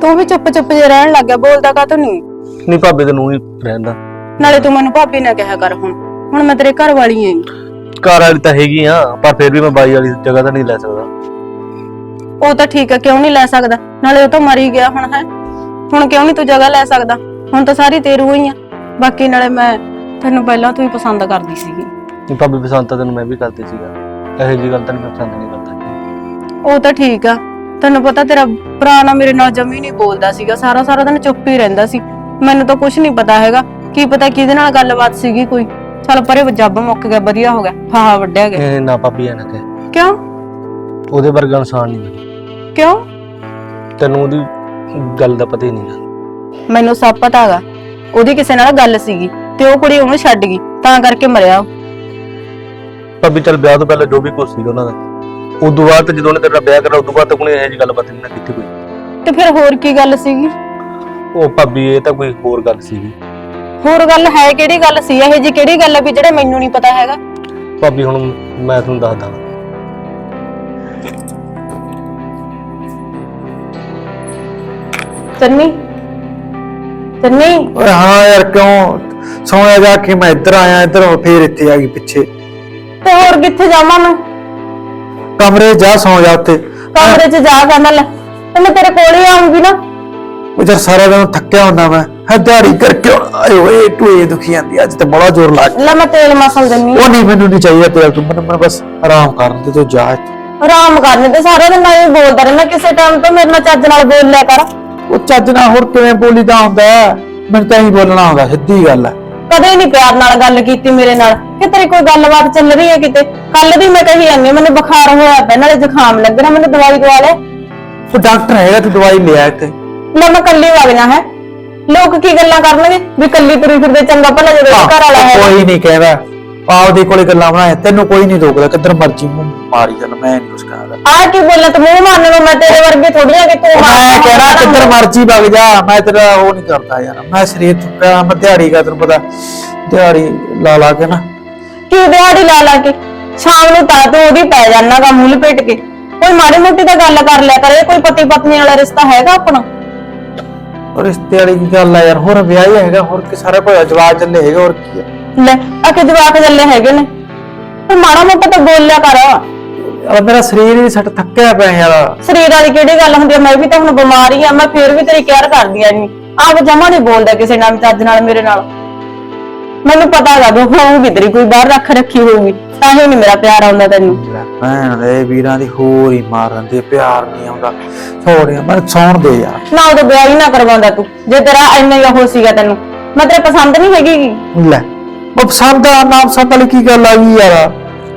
ਤੂੰ ਵੀ ਚੁੱਪ ਚੁੱਪ ਜੇ ਰਹਿਣ ਲੱਗ ਗਿਆ ਬੋਲਦਾ ਕਾ ਨਹੀਂ ਨਹੀਂ ਭਾਬੀ ਤੈਨੂੰ ਹੀ ਰਹਿੰਦਾ। ਨਾਲੇ ਤੂੰ ਮੈਨੂੰ ਭਾਬੀ ਨਾ ਕਿਹਾ ਕਰ ਹੁਣ। ਹੁਣ ਮੈਂ ਤੇਰੇ ਘਰ ਵਾਲੀ ਆਂ। ਘਰ ਵਾਲੀ ਤਾਂ ਹੈਗੀ ਆ ਪਰ ਫਿਰ ਵੀ ਮੈਂ ਬਾਈ ਵਾਲੀ ਜਗ੍ਹਾ ਤਾਂ ਨਹੀਂ ਲੈ ਸਕਦਾ। ਉਹ ਤਾਂ ਠੀਕ ਹੈ ਕਿਉਂ ਨਹੀਂ ਲੈ ਸਕਦਾ? ਨਾਲੇ ਉਹ ਤਾਂ ਮਰ ਹੀ ਗਿਆ ਹੁਣ ਹੈ? ਹੁਣ ਕਿਉਂ ਨਹੀਂ ਤੂੰ ਜਗ੍ਹਾ ਲੈ ਸਕਦਾ? ਹੁਣ ਤਾਂ ਸਾਰੀ ਤੇਰੂ ਹੀ ਆ। ਬਾਕੀ ਨਾਲੇ ਮੈਂ ਤੈਨੂੰ ਪਹਿਲਾਂ ਤੋਂ ਹੀ ਪਸੰਦ ਕਰਦੀ ਸੀਗੀ। ਨਹੀਂ ਭਾਬੀ ਪਸੰਦ ਤਾਂ ਤੈਨੂੰ ਮੈਂ ਵੀ ਕਰਦੀ ਸੀਗਾ। ਇਹੋ ਜੀ ਗੱਲ ਤਾਂ ਮੈਂ ਪਸੰਦ ਨਹੀਂ ਕਰਦਾ। ਉਹ ਤਾਂ ਠੀਕ ਆ। ਤੈਨੂੰ ਪਤਾ ਤੇਰਾ ਭਰਾ ਨਾ ਮੇਰੇ ਨਾਲ ਜਮੀ ਨਹੀਂ ਬੋਲਦਾ ਸੀਗਾ ਸਾਰਾ ਸਾਰਾ ਦਿਨ ਚੁੱਪ ਹੀ ਰਹਿੰਦਾ ਸੀ। ਮੈਨੂੰ ਤਾਂ ਕੁਝ ਨਹੀਂ ਪਤਾ ਹੈਗਾ ਕੀ ਪਤਾ ਕਿਹਦੇ ਨਾਲ ਗੱਲਬਾਤ ਸੀਗੀ ਕੋਈ। ਚੱਲ ਪਰੇ ਜੱਬ ਮੁੱਕ ਗਿਆ ਵਧੀਆ ਹੋ ਗਿਆ ਫਾਹਾ ਵੱਢਿਆ ਗਿਆ। ਇਹ ਨਾ ਭਾਬੀ ਐ ਨਾ ਕਹਿ। ਕਿਉਂ? ਉਹਦੇ ਵਰਗਾ ਇਨਸਾਨ ਨਹੀਂ ਮੈਂ। ਕਿਉਂ? ਤੈਨੂੰ ਉਹਦੀ ਗੱਲ ਦਾ ਪਤਾ ਹੀ ਨਹੀਂ ਮੈਨੂੰ ਸਭ ਪਤਾ ਹੈਗਾ ਉਹਦੀ ਕਿਸੇ ਨਾਲ ਗੱਲ ਸੀਗੀ ਤੇ ਉਹ ਕੁੜੀ ਉਹਨੂੰ ਛੱਡ ਗਈ ਤਾਂ ਕਰਕੇ ਮਰਿਆ ਉਹ। ਭਾਬੀ ਚੱਲ ਵਿਆਹ ਤੋਂ ਪਹਿਲਾਂ ਜੋ ਵੀ ਕੁਝ ਸੀਗਾ ਉਹਨਾਂ ਦਾ। ਉਦੋਂ ਬਾਅਦ ਤਾਂ ਜਦੋਂ ਉਹਨੇ ਤੇਰਾ ਵਿਆਹ ਕਰਾ ਉਦੋਂ ਬਾਅਦ ਤਾਂ ਕੋਈ ਇਹੋ ਜੀ ਗੱਲਬਾਤ ਨਹੀਂ ਨਾ ਕੀਤੀ ਕੋਈ। ਤੇ ਫਿਰ ਹੋਰ ਕੀ ਗੱਲ ਸੀਗੀ? ਉਹ ਭਾਬੀ ਇਹ ਤਾਂ ਕੋਈ ਹੋਰ ਗੱਲ ਸੀਗੀ। ਹੋਰ ਗੱਲ ਹੈ ਕਿਹੜੀ ਗੱਲ ਸੀ? ਇਹ ਜੀ ਕਿਹੜੀ ਗੱਲ ਹੈ ਵੀ ਜਿਹੜੇ ਮੈਨੂੰ ਨਹੀਂ ਪਤਾ ਹੈਗਾ? ਭਾਬੀ ਹੁਣ ਮੈਂ ਤੁਹਾਨੂੰ ਦੱਸਦਾ ਚੰਨੀ ਚੰਨੀ ਓਏ ਹਾਂ ਯਾਰ ਕਿਉਂ? ਸੌਂਇਆ ਜਾ ਕੇ ਮੈਂ ਇੱਧਰ ਆਇਆ ਇੱਧਰ ਫੇਰ ਇੱਥੇ ਆ ਗਈ ਪਿੱਛੇ। ਤੇ ਹੋਰ ਕਿੱਥੇ ਜਾਵਾਂ ਮੈਂ? ਕਮਰੇ 'ਚ ਜਾ ਸੌਂ ਜਾ ਉੱਤੇ ਕਮਰੇ 'ਚ ਜਾ ਕਹਿੰਦਾ ਲੈ ਤੇ ਮੈਂ ਤੇਰੇ ਕੋਲ ਹੀ ਆਉਂਗੀ ਨਾ ਉਹ ਜਦ ਸਾਰਾ ਦਿਨ ਥੱਕਿਆ ਹੁੰਦਾ ਮੈਂ ਹੈ ਦਿਹਾੜੀ ਕਰਕੇ ਆਏ ਓਏ ਟੂਏ ਦੁਖੀ ਜਾਂਦੀ ਅੱਜ ਤੇ ਬੜਾ ਜ਼ੋਰ ਲੱਗ ਲੈ ਮੈਂ ਤੇਲ ਮਸਲ ਦਿੰਨੀ। ਉਹ ਨਹੀਂ ਮੈਨੂੰ ਨਹੀਂ ਚਾਹੀਦਾ ਤੇਰਾ ਤੂੰ ਮੈਨੂੰ ਬਸ ਆਰਾਮ ਕਰਨ ਦੇ ਤੂੰ ਜਾ। ਆਰਾਮ ਕਰਨੇ ਤੇ ਸਾਰਾ ਦਿਨ ਮੈਂ ਬੋਲਦਾ ਰਹਿਣਾ ਕਿਸੇ ਟਾਈਮ ਤੋਂ ਮੇਰੇ ਨਾਲ ਚੱਜ ਨਾਲ ਬੋਲ ਲਿਆ ਕਰ ਉਹ ਚੱਜ ਨਾਲ ਹੋਰ ਕਿਵੇਂ ਬੋਲੀਦਾ ਹੁੰਦਾ? ਮੈਨੂੰ ਤਾਂ ਹੀ ਬੋਲਣਾ ਹੁੰਦਾ ਸਿੱਧੀ ਗੱਲ ਹੈ ਕਦੇ ਨਹੀਂ ਪਿਆਰ ਨਾਲ ਗੱਲ ਕੀਤੀ ਮੇਰੇ ਨਾਲ। ਕਿ ਤੇਰੀ ਕੋਈ ਗੱਲਬਾਤ ਚੱਲ ਰਹੀ ਹੈ ਕਿਤੇ? ਕੱਲ ਦੀ ਮੈਂ ਕਹੀ ਜਾਂਦੀ ਹਾਂ, ਮੈਨੂੰ ਬੁਖਾਰ ਹੋਇਆ ਪਿਆ ਨਾਲੇ ਜ਼ੁਕਾਮ ਲੱਗਣਾ ਮੈਨੂੰ ਦਵਾਈ ਦਵਾ ਲੈ। ਉਹ ਡਾਕਟਰ ਹੈਗਾ ਤੂੰ ਦਵਾਈ ਲਿਆ ਇੱਥੇ। ਲੈ ਮੈਂ ਕੱਲੀ ਵਗ ਜਾ ਹੈ। ਲੋਕ ਕੀ ਗੱਲਾਂ ਕਰਨਗੇ? ਵੀ ਕੱਲੀ ਤੁਰੀ ਫਿਰਦੇ ਚੰਗਾ ਭਲਾ ਜਦੋਂ ਘਰ ਵਾਲਾ ਹੈ ਕੋਈ ਨਹੀਂ ਕਹਿੰਦਾ ਆਪਦੇ ਕੋਲੇ ਗੱਲਾਂ ਬਣਾਏ ਤੈਨੂੰ ਕੋਈ ਨਹੀਂ ਰੋਕਦਾ ਕਿੱਧਰ ਮਰਜ਼ੀ ਮੂੰਹ ਮਾਰੀ ਚੱਲ ਮੈਂ ਨਹੀਂ ਕੁਛ ਕਹਿੰਦਾ ਆ ਕੀ ਬੋਲਾਂ ਤੂੰ ਮੂੰਹ ਮਾਰਨ ਨੂੰ ਮੈਂ ਤੇਰੇ ਵਰਗੀ ਥੋੜੀਆਂ ਕਿ ਤੂੰ ਮੈਂ ਕਹਿਣਾ ਕਿੱਧਰ ਮਰਜ਼ੀ ਵਗ ਜਾ ਮੈਂ ਤੇਰਾ ਉਹ ਨਹੀਂ ਕਰਦਾ ਯਾਰ ਮੈਂ ਸਰੀਰ ਥੁੱਕਿਆ ਮੈਂ ਦਿਹਾੜੀ ਦਾ ਤੈਨੂੰ ਪਤਾ ਦਿਹਾੜੀ ਲਾ ਲਾ ਕੇ ਨਾ। ਕੀ ਦਿਹਾੜੀ ਲਾ ਲਾ ਕੇ? ਸ਼ਾਮ ਨੂੰ ਤਾਂ ਤੂੰ ਉਹਦੀ ਪੈ ਜਾਨਾ ਗਾ ਮੂੰਹ ਲਪੇਟ ਕੇ। ਕੋਈ ਮਾੜੀ ਮੋਟੀ ਤਾਂ ਗੱਲ ਕਰ ਲਿਆ ਕਰੇ ਕੋਈ ਪਤੀ ਪਤਨੀ ਵਾਲਾ ਰਿਸ਼ਤਾ ਹੈਗਾ ਆਪਣਾ? ਰਿਸ਼ਤੇ ਵਾਲੀ ਗੱਲ ਆ ਯਾਰ ਹੋਰ ਵਿਆਹ ਹੀ ਹੈਗਾ ਹੋਰ ਕਿ ਸਾਰਾ ਕੋਈ ਜਵਾਬ ਚੱਲੇ ਹੈਗਾ ਹੋਰ ਕੀ ਆ। ਲੈ ਆ ਕਿ ਜਵਾਕ ਜੱਲੇ ਹੈਗੇ ਨੇ। ਪਰ ਮਾੜਾ ਮੋਟਾ ਤਾਂ ਬੋਲ ਲਿਆ ਕਰ। ਯਾਰ ਮੇਰਾ ਸਰੀਰ ਹੀ ਸੱਟ ਥੱਕਿਆ ਪਿਆ ਯਾਰ। ਸਰੀਰ ਵਾਲੀ ਕਿਹੜੀ ਗੱਲ ਹੁੰਦੀ ਆ? ਮੈਂ ਵੀ ਤਾਂ ਹੁਣ ਬਿਮਾਰ ਹੀ ਆ ਮੈਂ ਫੇਰ ਵੀ ਤੇਰੀ ਕੇਅਰ ਕਰਦੀ ਆ ਨਹੀਂ ਆਪ ਜਮਾ ਨਹੀਂ ਬੋਲਦਾ ਕਿਸੇ ਨਾਲ ਚੱਜ ਨਾਲ ਮੇਰੇ ਨਾਲ। ਮੈਨੂੰ ਪਤਾ ਹੈਗਾ ਵੀ ਹੋਊਗੀ ਤੇਰੀ ਕੋਈ ਬਾਹਰ ਰੱਖ ਰੱਖੀ ਹੋਊਗੀ। ਤਾਂ ਹੀ ਨਹੀਂ ਮੇਰਾ ਪਿਆਰ ਆਉਂਦਾ ਤੈਨੂੰ। ਭੈਣ ਦੇ ਵੀਰਾਂ ਦੀ ਹੋਰ ਹੀ ਮਾਰ ਦਿੰਦੇ ਪਿਆਰ ਨਹੀਂ ਆਉਂਦਾ। ਛੋੜਿਆ ਮੈਂ ਸੌਣ ਦੇ ਯਾਰ। ਨਾ ਉਹਦਾ ਵਿਆਹ ਹੀ ਨਾ ਕਰਵਾਉਂਦਾ ਤੂੰ। ਜੇ ਤੇਰਾ ਇੰਨਾ ਹੀ ਉਹ ਸੀਗਾ ਤੈਨੂੰ ਮੈਂ ਤੇਰੇ ਪਸੰਦ ਨਹੀਂ ਹੈਗੀ। ਲੈ ਉਹ ਪਸੰਦ ਆ ਨਾ ਪਸੰਦ ਵਾਲੀ ਕੀ ਗੱਲ ਆ ਗਈ ਯਾਰ?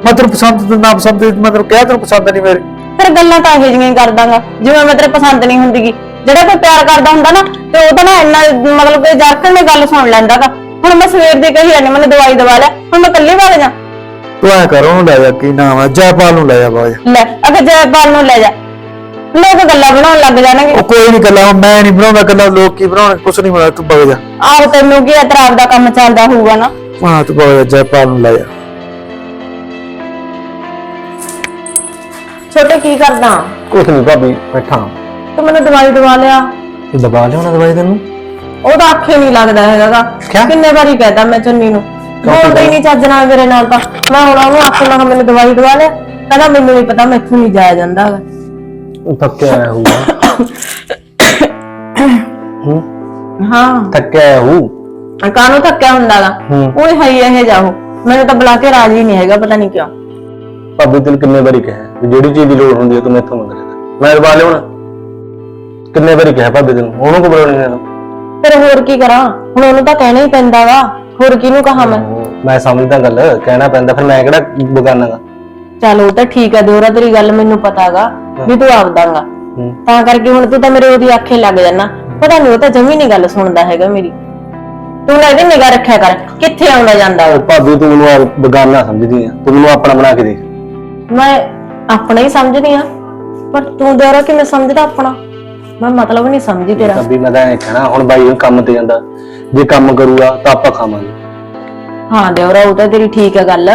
ਮੈਂ ਤੈਨੂੰ ਪਸੰਦ ਤੇ ਨਾ ਪਸੰਦ ਮੈਂ ਤੈਨੂੰ ਕਿਹਾ ਤੈਨੂੰ ਪਸੰਦ ਨਹੀਂ ਮੇਰੀ। ਫਿਰ ਗੱਲਾਂ ਤਾਂ ਇਹੋ ਜਿਹੀਆਂ ਹੀ ਕਰਦਾਂਗਾ ਜਿਵੇਂ ਮੈਂ ਤੇਰੇ ਪਸੰਦ ਨਹੀਂ ਹੁੰਦੀਗੀ। ਜਿਹੜਾ ਕੋਈ ਪਿਆਰ ਕਰਦਾ ਹੁੰਦਾ ਨਾ ਤੇ ਉਹ ਤਾਂ ਨਾ ਇੰਨਾ ਮਤਲਬ ਕਿ ਜਰਕਣ ਨੇ ਗੱਲ ਸੁਣ ਲੈਂਦਾਗਾ। ਹੁਣ ਮੈਂ ਸਵੇਰ ਦੀ ਕਹੀ ਜਾਂਦੀ ਮੈਨੂੰ ਦਵਾਈ ਦਵਾ ਲੈ ਹੁਣ ਮੈਂ ਇਕੱਲੀ ਵਗ ਜਾ। ਤੂੰ ਐ ਕਰ ਉਹਨੂੰ ਲੈ ਜਾ ਕੀ ਨਾਮ ਹੈ ਜੈਪਾਲ ਨੂੰ ਲੈ ਜਾ ਬਾਜ। ਲੈ ਅਗਰ ਜੈਪਾਲ ਨੂੰ ਲੈ ਜਾ। ਲੋਕ ਗੱਲਾਂ ਬਣਾਉਣ ਲੱਗ ਜਾਣਗੇ। ਉਹ ਕੋਈ ਨਹੀਂ ਗੱਲਾਂ ਮੈਂ ਨਹੀਂ ਬਣਾਉਂਦਾ ਗੱਲਾਂ ਲੋਕ ਕੀ ਬਣਾਉਣ ਕੁਛ ਨਹੀਂ ਬਣਾਉਂਦਾ ਤੂੰ ਬਗ ਜਾ। ਆਪ ਤੈਨੂੰ ਕੀ ਇਤਰਾਫ ਦਾ ਕੰਮ ਚੱਲਦਾ ਹੋਊਗਾ ਨਾ। ਹਾਂ ਤੂੰ ਬਗ ਜਾ ਜੈਪਾਲ ਨੂੰ ਲੈ ਜਾ। ਛੋਟੇ ਕੀ ਕਰਦਾ? ਕੁਛ ਨਹੀਂ ਭਾਬੀ ਬੈਠਾ। ਤੂੰ ਮੈਨੂੰ ਦਵਾਈ ਦਵਾ ਲਿਆ। ਦਬਾ ਲਿਆਉਣਾ ਦਵਾਈ ਤੈਨੂੰ? ਉਹਦਾ ਅੱਖੇ ਨਹੀਂ ਲੱਗਦਾ ਹੈਗਾ ਕਿਆ? ਕਿੰਨੇ ਵਾਰੀ ਕਹਿਤਾ ਮੈਂ ਚੰਨੀ ਨੂੰ। ਬੋਲਦਾ ਹੀ ਨਹੀਂ ਚੱਜ ਨਾਲ ਮੇਰੇ ਨਾਲ ਤਾਂ। ਮੈਂ ਹੁਣ ਉਹਨੂੰ ਆਖਣ ਲੱਗਾ ਮੈਨੂੰ ਦਵਾਈ ਦਵਾ ਲਿਆ। ਕਹਿੰਦਾ ਮੈਨੂੰ ਨਹੀਂ ਪਤਾ ਮੈਥੋਂ ਨਹੀਂ ਜਾਇਆ ਜਾਂਦਾ ਹੈਗਾ। ਥੱਕਿਆ ਆਇਆ ਹੋਊਗਾ। ਹੂੰ? ਹਾਂ। ਥੱਕਿਆ ਆਇਆ ਹੋਊ। ਕਾਨੂੰ ਥੱਕਿਆ ਹੁੰਦਾਗਾ? ਹੂੰ। ਉਹ ਹੈ ਇਹ ਜਾਓ ਮੈਨੂੰ ਤਾਂ ਬੁਲਾ ਕੇ ਰਾਜੀ ਨਹੀਂ ਹੈਗਾ ਪਤਾ ਨਹੀਂ ਕਿਉਂ। ਭਾਬੀ ਤੈਨੂੰ ਕਿੰਨੇ ਵਾਰੀ ਕਿਹਾ ਵੀ ਜਿਹੜੀ ਚੀਜ਼ ਦੀ ਲੋੜ ਹੁੰਦੀ ਹੈ ਤੂੰ ਮੈਥੋਂ ਮੰਗ ਲੈਣਾ ਮੈਂ ਦਬਾ ਲਿਆਉਣਾ। ਕਿੰਨੇ ਵਾਰੀ ਕਿਹਾ ਭਾਬੀ ਤੈਨੂੰ? ਉਹਨੂੰ ਕੋ ਬੁਲਾਉਣੀ ਹੈ? ਫਿਰ ਹੋਰ ਕੀ ਕਰਾਂ? ਹੁਣ ਉਹਨੂੰ ਤਾਂ ਕਹਿਣਾ ਹੀ ਪੈਂਦਾ ਵਾ ਹੋਰ ਕਿਹਨੂੰ ਕਹਾਂ ਮੈਂ? ਮੈਂ ਸਮਝਦਾ ਗੱਲ ਕਹਿਣਾ ਪੈਂਦਾ। ਫਿਰ ਮੈਂ ਕਿਹੜਾ ਬਗਾਨਾਗਾ? ਚੱਲ ਉਹ ਤਾਂ ਠੀਕ ਹੈ ਦੋਰਾ ਤੇਰੀ ਗੱਲ ਮੈਨੂੰ ਪਤਾਗਾ ਵੀ ਤੂੰ ਆਪਦਾਗਾ। ਹੂੰ। ਤਾਂ ਕਰਕੇ ਹੁਣ ਤੂੰ ਤਾਂ ਮੇਰੇ ਉਹਦੀ ਆਖੇ ਲੱਗ ਜਾਣਾ ਪਤਾ ਨਹੀਂ ਉਹ ਤਾਂ ਜਮੀ ਨਹੀਂ ਗੱਲ ਸੁਣਦਾ ਹੈਗਾ ਮੇਰੀ। ਤੂੰ ਨਾ ਇਹਦੀ ਨਿਗਾਹ ਰੱਖਿਆ ਕਰ ਕਿੱਥੇ ਆਉਂਦਾ ਜਾਂਦਾ ਉਹ? ਭਾਬੀ ਤੂੰ ਮੈਨੂੰ ਆਪ ਬਗਾਨਾ ਸਮਝਦੀ ਆ। ਤੂੰ ਮੈਨੂੰ ਆਪਣਾ ਬਣਾ ਕੇ ਦੇਖ। ਮੈਂ ਆਪਣਾ ਹੀ ਸਮਝਦੀ ਆ ਪਰ ਤੂੰ ਦੋਰਾ ਕਿਵੇਂ ਸਮਝਦਾ ਆਪਣਾ? ਮੈਂ ਮਤਲਬ ਨਹੀਂ ਸਮਝੀ ਤੇਰਾ। ਭਾਬੀ ਮੈਂ ਤਾਂ ਇਹ ਕਹਿਣਾ ਹੁਣ ਬਾਈ ਹੁਣ ਕੰਮ ਤੇ ਜਾਂਦਾ। ਜੇ ਕੰਮ ਕਰੂਗਾ ਤਾਂ ਆਪਾਂ ਖਾਵਾਂਗੇ। ਹਾਂ ਦਿਓਰਾ ਉਹ ਤਾਂ ਤੇਰੀ ਠੀਕ ਹੈ ਗੱਲ।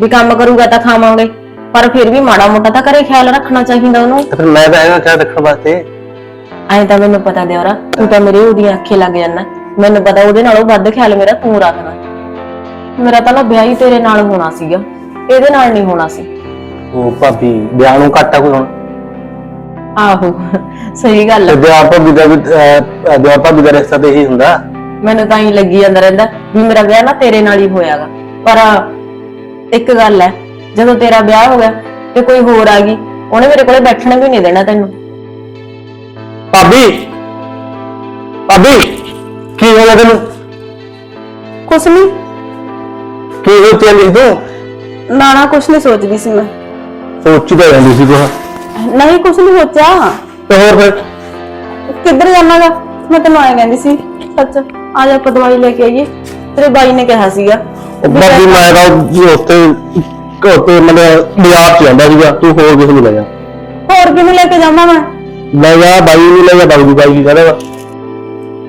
ਵੀ ਕੰਮ ਕਰੂਗਾ ਤਾਂ ਖਾਵਾਂਗੇ ਪਰ ਫਿਰ ਵੀ ਮਾੜਾ ਮੋਟਾ ਤਾਂ ਕਰੇ ਖਿਆਲ ਰੱਖਣਾ ਚਾਹੀਦਾ ਉਹਨੂੰ। ਤੇ ਫਿਰ ਮੈਂ ਤਾਂ ਹੈਗਾ ਖਿਆਲ ਰੱਖਣ ਵਾਸਤੇ। ਐਂ ਤਾਂ ਮੈਨੂੰ ਪਤਾ ਦਿਓਰਾ ਤੂੰ ਤਾਂ ਮੇਰੇ ਉਹਦੀਆਂ ਅੱਖੇ ਲੱਗ ਜਾਂਦਾ ਮੈਨੂੰ ਪਤਾ ਉਹਦੇ ਨਾਲੋਂ ਵੱਧ ਖਿਆਲ ਮੇਰਾ ਤੂੰ ਰੱਖਦਾ ਮੇਰਾ ਤਾਂ ਨਾ ਵਿਆਹ ਹੀ ਤੇਰੇ ਨਾਲ ਹੋਣਾ ਸੀਗਾ ਇਹਦੇ ਨਾਲ ਨਹੀਂ ਹੋਣਾ ਸੀ। ਉਹ ਭਾਬੀ ਵਿਆਹ ਨੂੰ ਘੱਟ ਕੋਈ ਹੁਣ? ਆਹੋ ਸਹੀ ਗੱਲ ਤੇ ਆ। ਵਿਆਹ ਭਾਬੀ ਦਾ ਵੀ ਅਹ, ਵਿਆਹ ਭਾਬੀ ਦਾ ਰਿਸ਼ਤਾ ਤੇ ਇਹੀ ਹੁੰਦਾ? ਮੈਨੂੰ ਤਾਂ ਹੀ ਲੱਗੀ ਜਾਂਦਾ ਰਹਿੰਦਾ ਵੀ ਮੇਰਾ ਵਿਆਹ ਨਾ ਤੇਰੇ ਨਾਲ ਹੀ ਹੋਇਆਗਾ। ਪਰ ਇੱਕ ਗੱਲ ਹੈ ਜਦੋਂ ਤੇਰਾ ਵਿਆਹ ਹੋ ਗਿਆ ਤੇ ਕੋਈ ਹੋਰ ਆ ਗਈ ਉਹਨੇ ਮੇਰੇ ਕੋਲੇ ਬੈਠਣ ਵੀ ਨਹੀਂ ਦੇਣਾ ਤੈਨੂੰ। ਭਾਬੀ! ਭਾਬੀ! ਕੀ ਹੋ ਗਿਆ ਤੈਨੂੰ ਕੁਛ ਨਹੀਂ ਕੀ ਹੋ ਚੱਲੀ ਤੂੰ ਨਾ ਨਾ ਕੁਛ ਨਹੀਂ ਸੋਚਦੀ ਸੀ ਮੈਂ ਸੋਚੀ ਤਾਂ ਜਾਂਦੀ ਸੀ ਤੂੰ ਨਹੀਂ ਕੁਛ ਨਹੀਂ ਸੋਚਿਆ ਤੇ ਹੋਰ ਫਿਰ ਕਿੱਧਰ ਜਾਣਾਗਾ ਮੈਂ ਤੈਨੂੰ ਆਏ ਕਹਿੰਦੀ ਸੀ ਸੱਚ ਆ ਜਾ ਆਪਾਂ ਦਵਾਈ ਲੈ ਕੇ ਆਈਏ। ਤੇਰੇ ਬਾਈ ਨੇ ਕਿਹਾ ਸੀਗਾ। ਉਹ ਭਾਬੀ ਮੈਂ ਤਾਂ ਜੀ ਉੱਥੇ ਉੱਥੇ ਮਤਲਬ ਬਾਜ਼ਾਰ ਚ ਜਾਂਦਾ ਸੀਗਾ। ਤੂੰ ਹੋਰ ਕਿਸੇ ਨੂੰ ਲੈ ਜਾ। ਹੋਰ ਕਿਹਨੂੰ ਲੈ ਕੇ ਜਾਵਾਂ ਮੈਂ? ਲੈ ਜਾ ਬਾਈ ਨੂੰ ਲੈ ਜਾ ਬਾਈ ਦੀ ਬਾਈ ਕੀ ਕਹਦਾ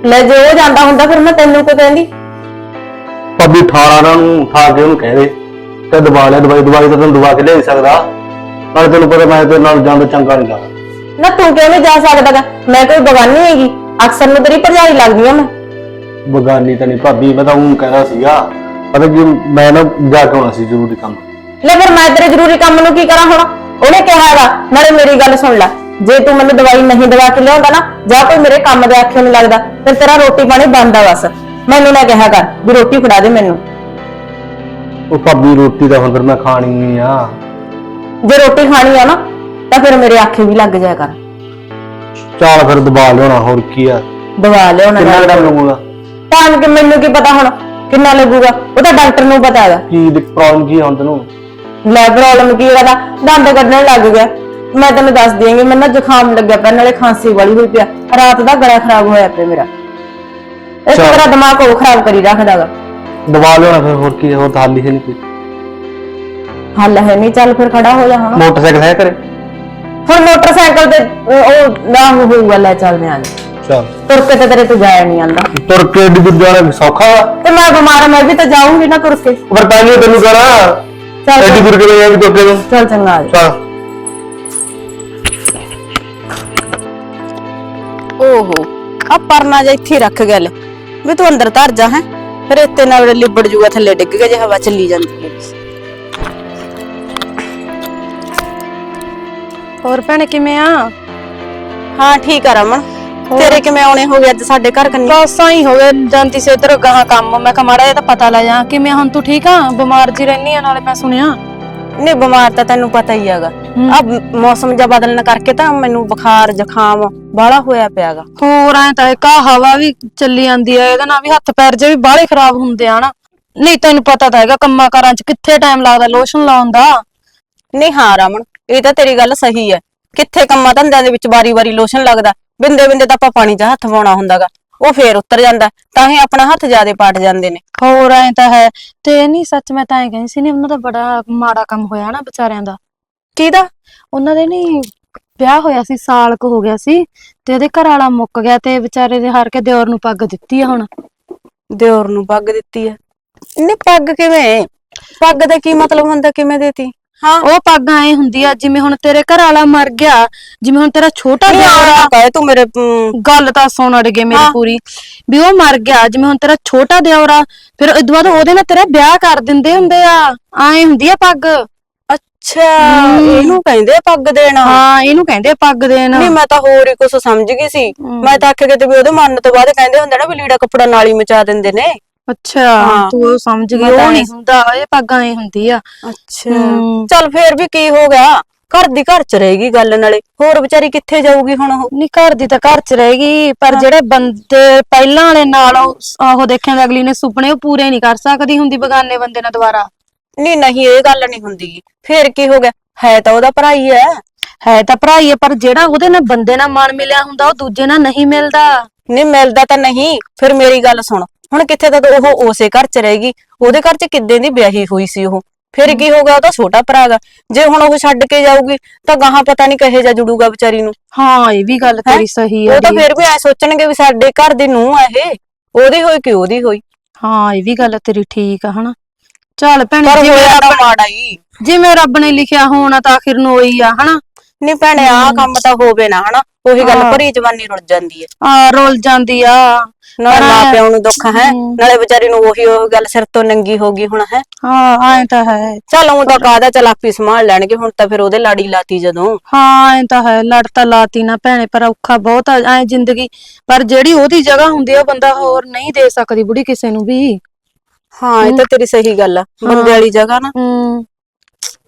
ਲੈ ਜੇ ਉਹ ਜਾਂਦਾ ਹੁੰਦਾ ਫਿਰ ਮੈਂ ਤੈਨੂੰ ਕੋ ਕਹਿੰਦੀ? ਭਾਬੀ ਠਾਣਾ ਨੂੰ ਠਾ ਕੇ ਉਹਨੂੰ ਕਹਿ ਦੇ ਤੇ ਦਬਾ ਲੈ ਦਵਾਈ ਦਵਾਈ ਤਾਂ ਤੈਨੂੰ ਦਵਾ ਕੇ ਲਿਆ ਸਕਦਾ। ਨਾਲੇ ਤੈਨੂੰ ਪਤਾ ਮੈਂ ਤੇਰੇ ਨਾਲ ਜਾਂਦਾ ਚੰਗਾ ਨਹੀਂ ਲੱਗਦਾ। ਨਾ ਤੂੰ ਕਿਵੇਂ ਜਾ ਸਕਦਾਗਾ ਮੈਂ ਕੋਈ ਬਗਾਨੀ ਹੈਗੀ ਅਕਸਰ ਨੂੰ ਤੇਰੀ ਭਰਜਾਈ ਲੱਗਦੀ ਆ ਮੈਂ। ਬਗਾਨੀ ਤਾਂ ਨਹੀਂ ਭਾਬੀ ਮੈਂ ਤਾਂ ਉਹ ਕਹਿੰਦਾ ਸੀਗਾ। ਪਤਾ ਕੀ ਮੈਂ ਨਾ ਜਾ ਕੇ ਆਉਣਾ ਸੀ ਜ਼ਰੂਰੀ ਕੰਮ। ਲੈ ਫਿਰ ਮੈਂ ਤੇਰੇ ਜ਼ਰੂਰੀ ਕੰਮ ਨੂੰ ਕੀ ਕਰਾਂ ਹੁਣ? ਉਹਨੇ ਕਿਹਾ ਹੈਗਾ ਨਾਲੇ ਮੇਰੀ ਗੱਲ ਸੁਣ ਲੈ। ਜੇ ਤੂੰ ਮੈਨੂੰ ਦਵਾਈ ਨਹੀਂ ਦਵਾ ਕੇ ਲਿਆਉਂਦਾ ਨਾ ਜਾਂ ਕੋਈ ਮੇਰੇ ਕੰਮ ਦੇ ਆਖੇ ਨਹੀਂ ਲੱਗਦਾ ਫਿਰ ਤੇਰਾ ਰੋਟੀ ਪਾਣੀ ਬੰਦ ਆ ਬਸ। ਮੈਨੂੰ ਨਾ ਕਿਹਾ ਕਰ ਵੀ ਰੋਟੀ ਫੜਾ ਦੇ ਮੈਨੂੰ। ਉਹ ਭਾਬੀ ਰੋਟੀ ਤਾਂ ਹੁਣ ਫਿਰ ਮੈਂ ਖਾਣੀ ਨਹੀਂ ਆ। ਜੇ ਰੋਟੀ ਖਾਣੀ ਆ ਨਾ ਤਾਂ ਫਿਰ ਮੇਰੇ ਆਖੇ ਵੀ ਲੱਗ ਜਾਇਆ ਕਰ। ਚਾਲ ਫਿਰ ਦਬਾ ਲਿਆਉਣਾ ਹੋਰ ਕੀ ਆ? ਦਵਾ ਲਿਆਉਣਾ ਕਿੰਨਾ ਟਾਈਮ ਲੱਗੂਗਾ? ਟਾਈਮ ਕਿ ਮੈਨੂੰ ਕੀ ਪਤਾ ਹੁਣ ਕਿੰਨਾ ਲੱਗੂਗਾ? ਉਹ ਤਾਂ ਡਾਕਟਰ ਨੂੰ ਪਤਾ ਹੈਗਾ। ਕੀ ਦੀ ਪ੍ਰੋਬਲਮ ਕੀ ਆ ਹੁਣ ਤੈਨੂੰ? ਲੈ ਪ੍ਰੋਬਲਮ ਕੀ ਹੈਗਾ ਦੰਦ ਕੱਢਣ ਲੱਗ ਗਿਆ। ਮੈਂ ਤੈਨੂੰ ਦੱਸ ਦਿਆਂਗੀ ਮੈਨੂੰ ਨਾ ਜ਼ੁਕਾਮ ਲੱਗਿਆ ਪਿਆ ਨਾਲੇ ਖਾਂਸੀ ਵਾਲੀ ਹੋਈ ਪਿਆ ਰਾਤ ਦਾ ਗਲਾ ਖਰਾਬ ਹੋਇਆ ਪਿਆ ਮੇਰਾ। ਚੱਲ। ਮੇਰਾ ਦਿਮਾਗ ਉਹ ਖਰਾਬ ਕਰੀ ਰੱਖਦਾਗਾ ਦਬਾ ਲਿਆਉਣਾ ਫਿਰ ਹੋਰ ਕੀ ਹੋਰ ਤਾਂ ਹੱਲ ਹੀ ਹੈ ਨਹੀਂ ਕੋਈ। ਹੱਲ ਹੈ ਨਹੀਂ ਚੱਲ ਫਿਰ ਖੜਾ ਹੋ ਜਾ ਹੁਣ ਮੋਟਰਸਾਈਕਲ ਹੈ ਕਰੇ ਹੁਣ ਮੋਟਰਸਾਈਕਲ ਤੇ ਅਹ, ਉਹ ਨਾ ਹੋਊਗਾ ਲੈ ਚੱਲਦੇ ਆਂ ਚਲ। ਤੁਰ ਕੇ ਤੇ ਤੇਰੇ ਤੋਂ ਜਾਇਆ ਨਹੀਂ ਆਂਦਾ ਤੁਰ ਕੇ ਏਡੀ ਦੂਰ ਜਾਣਾ ਸੌਖਾ ਵਾ। ਤੇ ਮੈਂ ਬਿਮਾਰ ਮੈਂ ਵੀ ਤਾਂ ਜਾਊਂਗੀ ਨਾ ਤੁਰ ਕੇ। ਪਰ ਤਾਂ ਨਹੀਂ ਤੈਨੂੰ ਕਰਾਂ। ਚੱਲ ਐਡੀ ਦੂਰ ਕਿਵੇਂ ਜਾਏਗੀ ਤੁਰ ਕੇ ਤੂੰ? ਚੱਲ ਚੰਗਾ ਆ ਜਾ। ਚਲ। ਓਹੋ ਆ ਪਰਨਾ ਜਿਹਾ ਇੱਥੇ ਰੱਖ ਗਿਆ ਲੈ ਵੀ ਤੂੰ ਅੰਦਰ ਧਰ ਜਾ ਹੈ। ਫਿਰ ਇੱਥੇ ਨਾਲ ਲਿਬੜ ਜੂਗਾ ਥੱਲੇ ਡਿੱਗ ਗਿਆ ਜੇ ਹਵਾ ਚੱਲੀ ਜਾਂਦੀ ਹੈ। ਹੋਰ ਭੈਣੇ ਕਿਵੇਂ ਆ? ਹਾਂ ਠੀਕ ਆ ਰਮਨ। ਤੇਰੇ ਕਿਵੇਂ ਆਉਣੇ ਹੋ ਗਏ ਅੱਜ ਸਾਡੇ ਘਰ ਕੰਨੀ? ਬਸ ਆਈ ਹੋ ਗਿਆ ਜਾਂਦੀ ਸੀ ਉਧਰ ਗਾਹਾਂ ਕੰਮ। ਮੈਂ ਕਿਹਾ ਮਾੜਾ ਜਿਹਾ ਤਾਂ ਪਤਾ ਲੈ ਜਾ। ਕਿਵੇਂ ਹੁਣ ਤੂੰ ਠੀਕ ਆ? ਬਿਮਾਰ ਜੀ ਰਹਿਨੀ ਆ ਨਾਲੇ ਮੈਂ ਸੁਣਿਆ। ਨਹੀਂ ਬਿਮਾਰ ਤਾਂ ਤੈਨੂੰ ਪਤਾ ਹੀ ਹੈਗਾ। ਆ ਮੌਸਮ ਜਿਹਾ ਬਦਲਣ ਕਰਕੇ ਤਾਂ ਮੈਨੂੰ ਬੁਖਾਰ ਜ਼ੁਕਾਮ ਬਾਹਲਾ ਹੋਇਆ ਪਿਆਗਾ। ਹੋਰ ਐ ਤਾਂ ਇੱਕ ਆਹ ਹਵਾ ਵੀ ਚੱਲੀ ਜਾਂਦੀ ਆ ਇਹਦੇ ਨਾਲ ਵੀ ਹੱਥ ਪੈਰ ਜੇ ਵੀ ਬਾਹਲੇ ਖਰਾਬ ਹੁੰਦੇ ਆ ਨਾ। ਨਹੀਂ ਤੈਨੂੰ ਪਤਾ ਤਾਂ ਹੈਗਾ ਕੰਮਾਂ ਕਾਰਾਂ 'ਚ ਕਿੱਥੇ ਟਾਈਮ ਲੱਗਦਾ ਲੋਸ਼ਨ ਲਾਉਣ ਦਾ ਨਹੀਂ ਹਾਂ ਰਮਨ ਇਹ ਤਾਂ ਤੇਰੀ ਗੱਲ ਸਹੀ ਹੈ ਕਿੱਥੇ ਕੰਮਾਂ ਧੰਦਿਆਂ ਦੇ ਵਿੱਚ ਵਾਰੀ-ਵਾਰੀ ਲੋਸ਼ਨ ਲੱਗਦਾ ਬਿੰਦੇ ਬਿੰਦੇ ਤਾਂ ਆਪਾਂ ਪਾਣੀ 'ਚ ਹੱਥ ਪਾਉਣਾ ਹੁੰਦਾਗਾ। ਉਹ ਫੇਰ ਉੱਤਰ ਜਾਂਦਾ ਤਾਂ ਹੀ ਆਪਣਾ ਹੱਥ ਜਿਆਦੇ ਪਾਟ ਜਾਂਦੇ ਨੇ। ਹੋਰ ਐ ਤਾਂ ਹੈ ਤੇ ਨਹੀਂ ਸੱਚ ਮੈਂ ਤਾਂ ਐ ਕਹਿੰਦੀ ਸੀ ਨੇ ਉਹਨਾਂ ਦਾ ਬੜਾ ਮਾੜਾ ਕੰਮ ਹੋਇਆ ਨਾ ਵਿਚਾਰਿਆਂ ਦਾ। ਕਿਹਦਾ ਉਹਨਾਂ ਦੇ ਨਹੀਂ ਵਿਆਹ ਹੋਇਆ ਸੀ ਸਾਲ ਕੁ ਹੋ ਗਿਆ ਸੀ ਤੇ ਉਹਦੇ ਘਰ ਵਾਲਾ ਮੁੱਕ ਗਿਆ ਤੇ ਵਿਚਾਰੇ ਦੇ ਹਾਰ ਕੇ ਦਿਓਰ ਨੂੰ ਪੱਗ ਦਿੱਤੀ ਆ ਹੁਣ। ਦਿਓਰ ਨੂੰ ਪੱਗ ਦਿੱਤੀ ਹੈ ਨਹੀਂ ਪੱਗ ਕਿਵੇਂ? ਪੱਗ ਦਾ ਕੀ ਮਤਲਬ ਹੁੰਦਾ ਕਿਵੇਂ ਦੇਤੀ? ਹਾਂ। ਉਹ ਪੱਗ ਐ ਹੁੰਦੀ ਆ ਜਿਵੇਂ ਹੁਣ ਤੇਰੇ ਘਰ ਵਾਲਾ ਮਰ ਗਿਆ ਜਿਵੇਂ ਹੁਣ ਤੇਰਾ ਛੋਟਾ ਦਿਓਰ ਆ। ਆ ਕਹੇ ਤੂੰ ਮੇਰੇ ਗੱਲ ਤਾਂ ਸੁਣ ਅੜ ਗਏ ਮੇਰੀ। ਪੂਰੀ ਵੀ ਉਹ ਮਰ ਗਿਆ ਜਿਵੇਂ ਹੁਣ ਤੇਰਾ ਛੋਟਾ ਦਿਓਰ ਆ ਫਿਰ ਤੋਂ ਬਾਅਦ ਉਹਦੇ ਨਾਲ ਤੇਰਾ ਵਿਆਹ ਕਰ ਦਿੰਦੇ ਹੁੰਦੇ ਆ। ਐ ਹੁੰਦੀ ਆ ਪੱਗ। ਅੱਛਾ ਇਹਨੂੰ ਕਹਿੰਦੇ ਆ ਪੱਗ ਦੇਣਾ। ਹਾਂ ਇਹਨੂੰ ਕਹਿੰਦੇ ਆ ਪੱਗ ਦੇਣ। ਨਹੀਂ ਮੈਂ ਤਾਂ ਹੋਰ ਹੀ ਕੁਝ ਸਮਝ ਗਈ ਸੀ। ਮੈਂ ਤਾਂ ਆਖਿਆ ਕਿ ਵੀ ਉਹਦੇ ਮਰਨ ਤੋਂ ਬਾਅਦ ਕਹਿੰਦੇ ਹੁੰਦੇ ਨਾ ਵੀ ਲੀੜਾ ਕੱਪੜਾ ਨਾਲ ਹੀ ਮਚਾ ਦਿੰਦੇ ਨੇ। ਅੱਛਾ। ਤੂੰ ਉਹ ਸਮਝ ਗਈ ਉਹ ਨਹੀਂ ਹੁੰਦਾ ਇਹ ਪੱਗਾਂ ਐ ਹੁੰਦੀ ਆ। ਅੱਛਾ। ਚੱਲ ਫੇਰ ਵੀ ਕੀ ਹੋ ਗਿਆ? ਘਰ ਦੀ ਘਰ ਚ ਰਹੇਗੀ ਗੱਲ ਨਾਲੇ। ਹੋਰ ਵਿਚਾਰੀ ਕਿੱਥੇ ਜਾਊਗੀ ਹੁਣ ਉਹ? ਨਹੀਂ ਘਰ ਦੀ ਤਾਂ ਘਰ ਚ ਰਹੇਗੀ ਪਰ ਜਿਹੜੇ ਬੰਦੇ ਪਹਿਲਾਂ ਵਾਲੇ ਨਾਲ ਉਹ ਉਹ ਦੇਖਿਆ ਅਗਲੀ ਨੇ ਸੁਪਨੇ ਉਹ ਪੂਰੇ ਨਹੀਂ ਕਰ ਸਕਦੀ ਹੁੰਦੀ ਬਗਾਨੇ ਬੰਦੇ ਨਾਲ ਦੁਬਾਰਾ। ਨਹੀਂ ਨਹੀਂ ਇਹ ਗੱਲ ਨਹੀਂ ਹੁੰਦੀ। ਫੇਰ ਕੀ ਹੋ ਗਿਆ? ਹੈ ਤਾਂ ਉਹਦਾ ਭਰਾ ਹੀ ਹੈ। ਹੈ ਤਾਂ ਭਰਾ ਹੀ ਹੈ ਪਰ ਜਿਹੜਾ ਉਹਦੇ ਨਾਲ ਬੰਦੇ ਨਾਲ ਮਨ ਮਿਲਿਆ ਹੁੰਦਾ ਉਹ ਦੂਜੇ ਨਾਲ ਨਹੀਂ ਮਿਲਦਾ। ਨਹੀਂ ਮਿਲਦਾ ਤਾਂ ਨਹੀਂ। ਫਿਰ ਮੇਰੀ ਗੱਲ ਸੁਣ। ਹੁਣ ਕਿੱਥੇ ਤੱਕ ਉਹ ਉਸੇ ਘਰ ਚ ਰਹੇਗੀ ਉਹਦੇ ਘਰ ਚ ਕਿੱਦਾਂ ਦੀ ਵਿਆਹੀ ਹੋਈ ਸੀ ਉਹ? ਫਿਰ ਕੀ ਹੋ ਗਿਆ? ਉਹਦਾ ਛੋਟਾ ਭਰਾ ਗਾ। ਜੇ ਹੁਣ ਉਹ ਛੱਡ ਕੇ ਜਾਊਗੀ ਤਾਂ ਗਾਹਾਂ ਪਤਾ ਨਹੀਂ ਕਹੇ ਜਾ ਜੁੜੂਗਾ ਵਿਚਾਰੀ ਨੂੰ। ਹਾਂ ਇਹ ਵੀ ਗੱਲ ਤੇਰੀ ਸਹੀ ਹੈ ਉਹ ਤਾਂ ਫਿਰ ਵੀ ਐ ਸੋਚਣਗੇ ਵੀ ਸਾਡੇ ਘਰ ਦੀ ਨੂੰ ਆ ਇਹ। ਉਹਦੀ ਹੋਈ ਕਿ ਉਹਦੀ ਹੋਈ? ਹਾਂ ਇਹ ਵੀ ਗੱਲ ਤੇਰੀ ਠੀਕ ਆ ਹਨਾ? ਚੱਲ ਭੈਣ ਪਰ ਜਿਵੇਂ ਹੋਇਆ ਤਾਂ ਰੱਬ ਮਾੜਾ ਹੀ। ਜਿਵੇਂ ਰੱਬ ਨੇ ਲਿਖਿਆ ਹੋਣਾ ਤਾਂ ਆਖਿਰ ਨੂੰ ਉਹੀ ਆ ਹਨਾ? ਨਹੀਂ ਭੈਣੇ ਆ ਕੰਮ ਤਾਂ ਹੋਵੇ ਨਾ ਹਨਾ? ਉਹੀ ਗੱਲ ਹਾਂ। ਭਰੀ ਜਵਾਨੀ ਰੁੱਲ ਜਾਂਦੀ ਹੈ। ਆ ਰੋਲ ਜਾਂਦੀ ਆ। ਨਾਲੇ ਪਰ ਮਾਂ ਪਿਓ ਨੂੰ ਦੁੱਖ ਹੈ ਹਮ। ਨਾਲੇ ਵਿਚਾਰੀ ਨੂੰ ਉਹੀ ਉਹ ਗੱਲ ਸਿਰ ਤੋਂ ਨੰਗੀ ਹੋ ਗਈ ਹੁਣ ਹੈ? ਹਾਂ ਐ ਤਾਂ ਹੈ। ਚੱਲ ਉਹ ਤਾਂ ਕਾਹਦਾ ਚੱਲ ਆਪੀ ਸੰਭਾਲ ਲੈਣਗੇ ਹੁਣ ਤਾਂ ਫਿਰ ਉਹਦੇ ਲਾੜੀ ਲਾਤੀ ਜਦੋਂ। ਹਾਂ ਐ ਤਾਂ ਹੈ ਲੜ ਤਾਂ ਲਾਤੀ ਨਾ ਭੈਣੇ ਪਰ ਔਖਾ ਬਹੁਤ ਆ ਐ ਜ਼ਿੰਦਗੀ। ਪਰ ਜਿਹੜੀ ਉਹਦੀ ਜਗ੍ਹਾ ਹੁੰਦੀ ਆ ਉਹ ਬੰਦਾ ਹੋਰ ਨਹੀਂ ਦੇ ਸਕਦੀ ਬੁੜੀ ਕਿਸੇ ਨੂੰ ਵੀ। ਹਾਂ ਇਹ ਤਾਂ ਤੇਰੀ ਸਹੀ ਗੱਲ ਆ। ਬੰਦੇ ਵਾਲੀ ਜਗ੍ਹਾ ਨਾ ਹੂੰ।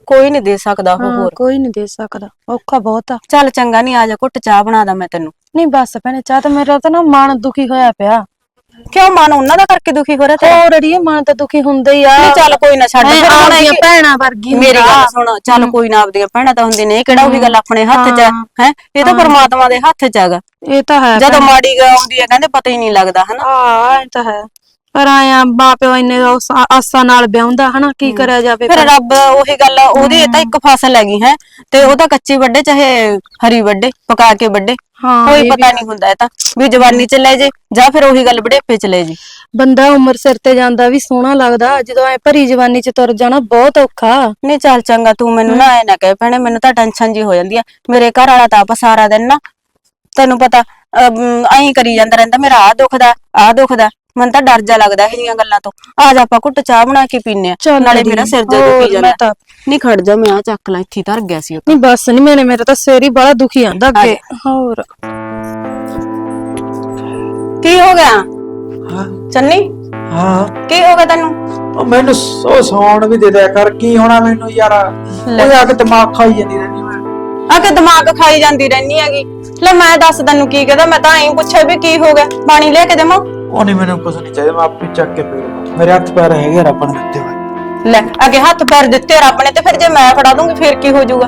ਕੋਈ ਨਹੀਂ ਦੇ ਸਕਦਾ ਉਹ ਹੋਰ। ਕੋਈ ਨਹੀਂ ਦੇ ਸਕਦਾ। ਔਖਾ ਬਹੁਤ ਆ। ਚੱਲ ਚੰਗਾ ਨਹੀਂ ਆ ਜਾ ਘੁੱਟ ਚਾਹ ਬਣਾ ਦਾਂ ਮੈਂ ਤੈਨੂੰ। ਨਹੀਂ ਬਸ ਭੈਣੇ ਚਾਹ ਤਾਂ ਮੇਰਾ ਤਾਂ ਨਾ ਮਨ ਦੁਖੀ ਹੋਇਆ ਪਿਆ। ਕਿਉਂ ਮਨ ਉਹਨਾਂ ਦਾ ਕਰਕੇ ਦੁਖੀ ਹੋ ਰਿਹਾ ਤੇ ਹੋਰ ਅੜੀਏ ਮਨ ਤਾਂ ਦੁਖੀ ਹੁੰਦਾ ਹੀ ਆ। ਨਹੀਂ ਚੱਲ ਕੋਈ ਨਾ ਛੱਡ ਫਿਰ ਹੁਣ ਇਹ- ਭੈਣਾਂ ਵਰਗੀ ਮੇਰੀ। ਗੱਲ ਸੁਣ ਚੱਲ ਕੋਈ ਨਾ ਆਪਦੀਆਂ ਭੈਣਾਂ ਤਾਂ ਹੁੰਦੀ ਨੇ ਇਹ ਕਿਹੜਾ ਉਹੀ ਗੱਲ ਆਪਣੇ ਹੱਥ 'ਚ ਹੈ ਹਾਂ। ਹੈ? ਇਹ ਤਾਂ ਪਰਮਾਤਮਾ ਦੇ ਹੱਥ 'ਚ ਹੈਗਾ। ਇਹ ਤਾਂ ਹੈ ਜਦੋਂ ਮਾੜੀ ਗਾ ਆਉਂਦੀ ਹੈ ਕਹਿੰਦੇ ਪਤਾ ਹੀ ਨਹੀਂ ਲੱਗਦਾ ਹਨਾ? ਹਾਂ ਇਹ ਤਾਂ ਹੈ। ਪਰ ਆਇਆ ਮਾਪਿਓ ਇੰਨੇ ਉਸ ਆਸਾਂ ਨਾਲ ਵਿਆਹੁੰਦਾ ਹਨਾ? ਕੀ ਕਰਿਆ ਜਾਵੇ ਫਿਰ ਰੱਬ ਉਹੀ ਗੱਲ ਆ, ਉਹਦੀ ਇਹ ਤਾਂ ਇੱਕ ਫਸਲ ਹੈਗੀ ਹੈ? ਤੇ ਉਹ ਤਾਂ ਕੱਚੀ ਵੱਡੇ ਚਾਹੇ ਹਰੀ ਵੱਡੇ ਪਕਾ ਕੇ ਵੱਡੇ ਹਾਂ ਕੋਈ ਇਹ ਪਤਾ ਨਹੀਂ ਹੁੰਦਾ ਇਹ ਤਾਂ ਵੀ ਜਵਾਨੀ ਚ ਲੈ ਜੇ ਜਾਂ ਫਿਰ ਉਹੀ ਗੱਲ ਬੁਢੇਪੇ ਚ ਲੈ ਜੇ। ਬੰਦਾ ਉਮਰ ਸਿਰ ਤੇ ਜਾਂਦਾ ਵੀ ਸੋਹਣਾ ਲੱਗਦਾ ਜਦੋਂ ਐ ਭਰੀ ਜਵਾਨੀ ਚ ਤੁਰ ਜਾਣਾ ਬਹੁਤ ਔਖਾ। ਨਹੀਂ ਚੱਲ ਚੰਗਾ ਤੂੰ ਮੈਨੂੰ ਨਾ ਐ ਨਾ ਕਹਿ ਭੈਣੇ ਮੈਨੂੰ ਤਾਂ ਟੈਨਸ਼ਨ ਜੀ ਹੋ ਜਾਂਦੀ ਆ। ਮੇਰੇ ਘਰ ਵਾਲਾ ਤਾਂ ਆਪ ਸਾਰਾ ਦਿਨ ਨਾ ਤੈਨੂੰ ਪਤਾ ਐਂ ਕਰੀ ਜਾਂਦਾ ਰਹਿੰਦਾ ਮੇਰਾ ਆ ਦੁਖਦਾ ਆ ਦੁਖਦਾ ਮੈਨੂੰ ਤਾਂ ਡਰ ਜਾ ਲੱਗਦਾ ਇਹ ਜੀਆਂ ਗੱਲਾਂ ਤੋਂ। ਆ ਜਾ ਆਪਾਂ ਘੁੱਟ ਚਾਹ ਬਣਾ ਕੇ ਪੀਨੇ ਆ ਚੱਲ ਨਾਲੇ ਮੇਰਾ ਸਿਰ ਜਾ ਹੋਰ ਜਾਂਦਾ। ਮੈਂ ਤਾਂ- ਨਹੀਂ ਖੜ ਜਾ ਮੈਂ ਆ ਚੱਕ ਲਾਂ ਇੱਥੇ ਹੀ ਧਰ ਗਿਆ ਸੀ ਉਹ ਤਾਂ। ਨਹੀਂ ਬਸ ਨਹੀਂ ਮੈਨੇ ਮੇਰਾ ਤਾਂ ਸਿਰ ਹੀ ਬੜਾ ਦੁਖੀ ਆਂਦਾ ਅੱਗੇ। ਹੋਰ। ਕੀ ਹੋ ਗਿਆ? ਹਾਂ। ਚੰਨੀ? ਹਾਂ। ਕੀ ਹੋ ਗਿਆ ਤੈਨੂੰ? ਉਹ ਮੈਨੂੰ ਸੋ ਸੌਣ ਵੀ ਦੇ ਦਿਆ ਕਰ ਕੀ ਹੋਣਾ ਮੈਨੂੰ ਯਾਰ? ਉਹ ਆ ਕੇ ਦਿਮਾਗ ਖਾਈ ਜਾਂਦੀ ਰਹਿੰਦੀ ਮੈਂ। ਆ ਕੇ ਦਿਮਾਗ ਖਾਈ ਜਾਂਦੀ ਰਹਿਨੀ ਹੈਗੀ। ਲੈ ਮੈਂ ਦੱਸ ਤੈਨੂੰ ਕੀ ਕਹਦਾ ਮੈਂ ਤਾਂ ਐਂ ਪੁੱਛਿਆ ਵੀ ਕੀ ਹੋ ਗਿਆ। ਪਾਣੀ ਲੈ ਕੇ ਦੇਵਾਂ? ਉਹ ਨਹੀਂ ਮੈਨੂੰ ਕੁਝ ਨਹੀਂ ਚਾਹੀਦਾ ਮੈਂ ਆਪੇ ਚੱਕ ਕੇ ਪੀ ਲੂੰਗਾ ਮੇਰੇ ਹੱਥ ਪੈਰ ਹੈਗੇ ਰੱਬ ਨੇ ਦਿੱਤੇ ਹੋਏ। ਲੈ ਅੱਗੇ ਹੱਥ ਪੈਰ ਦਿੱਤੇ ਰੱਬ ਨੇ ਤੇ ਫਿਰ ਜੇ ਮੈਂ ਫੜਾ ਦੂੰਗੀ ਫਿਰ ਕੀ ਹੋ ਜਾਊਗਾ?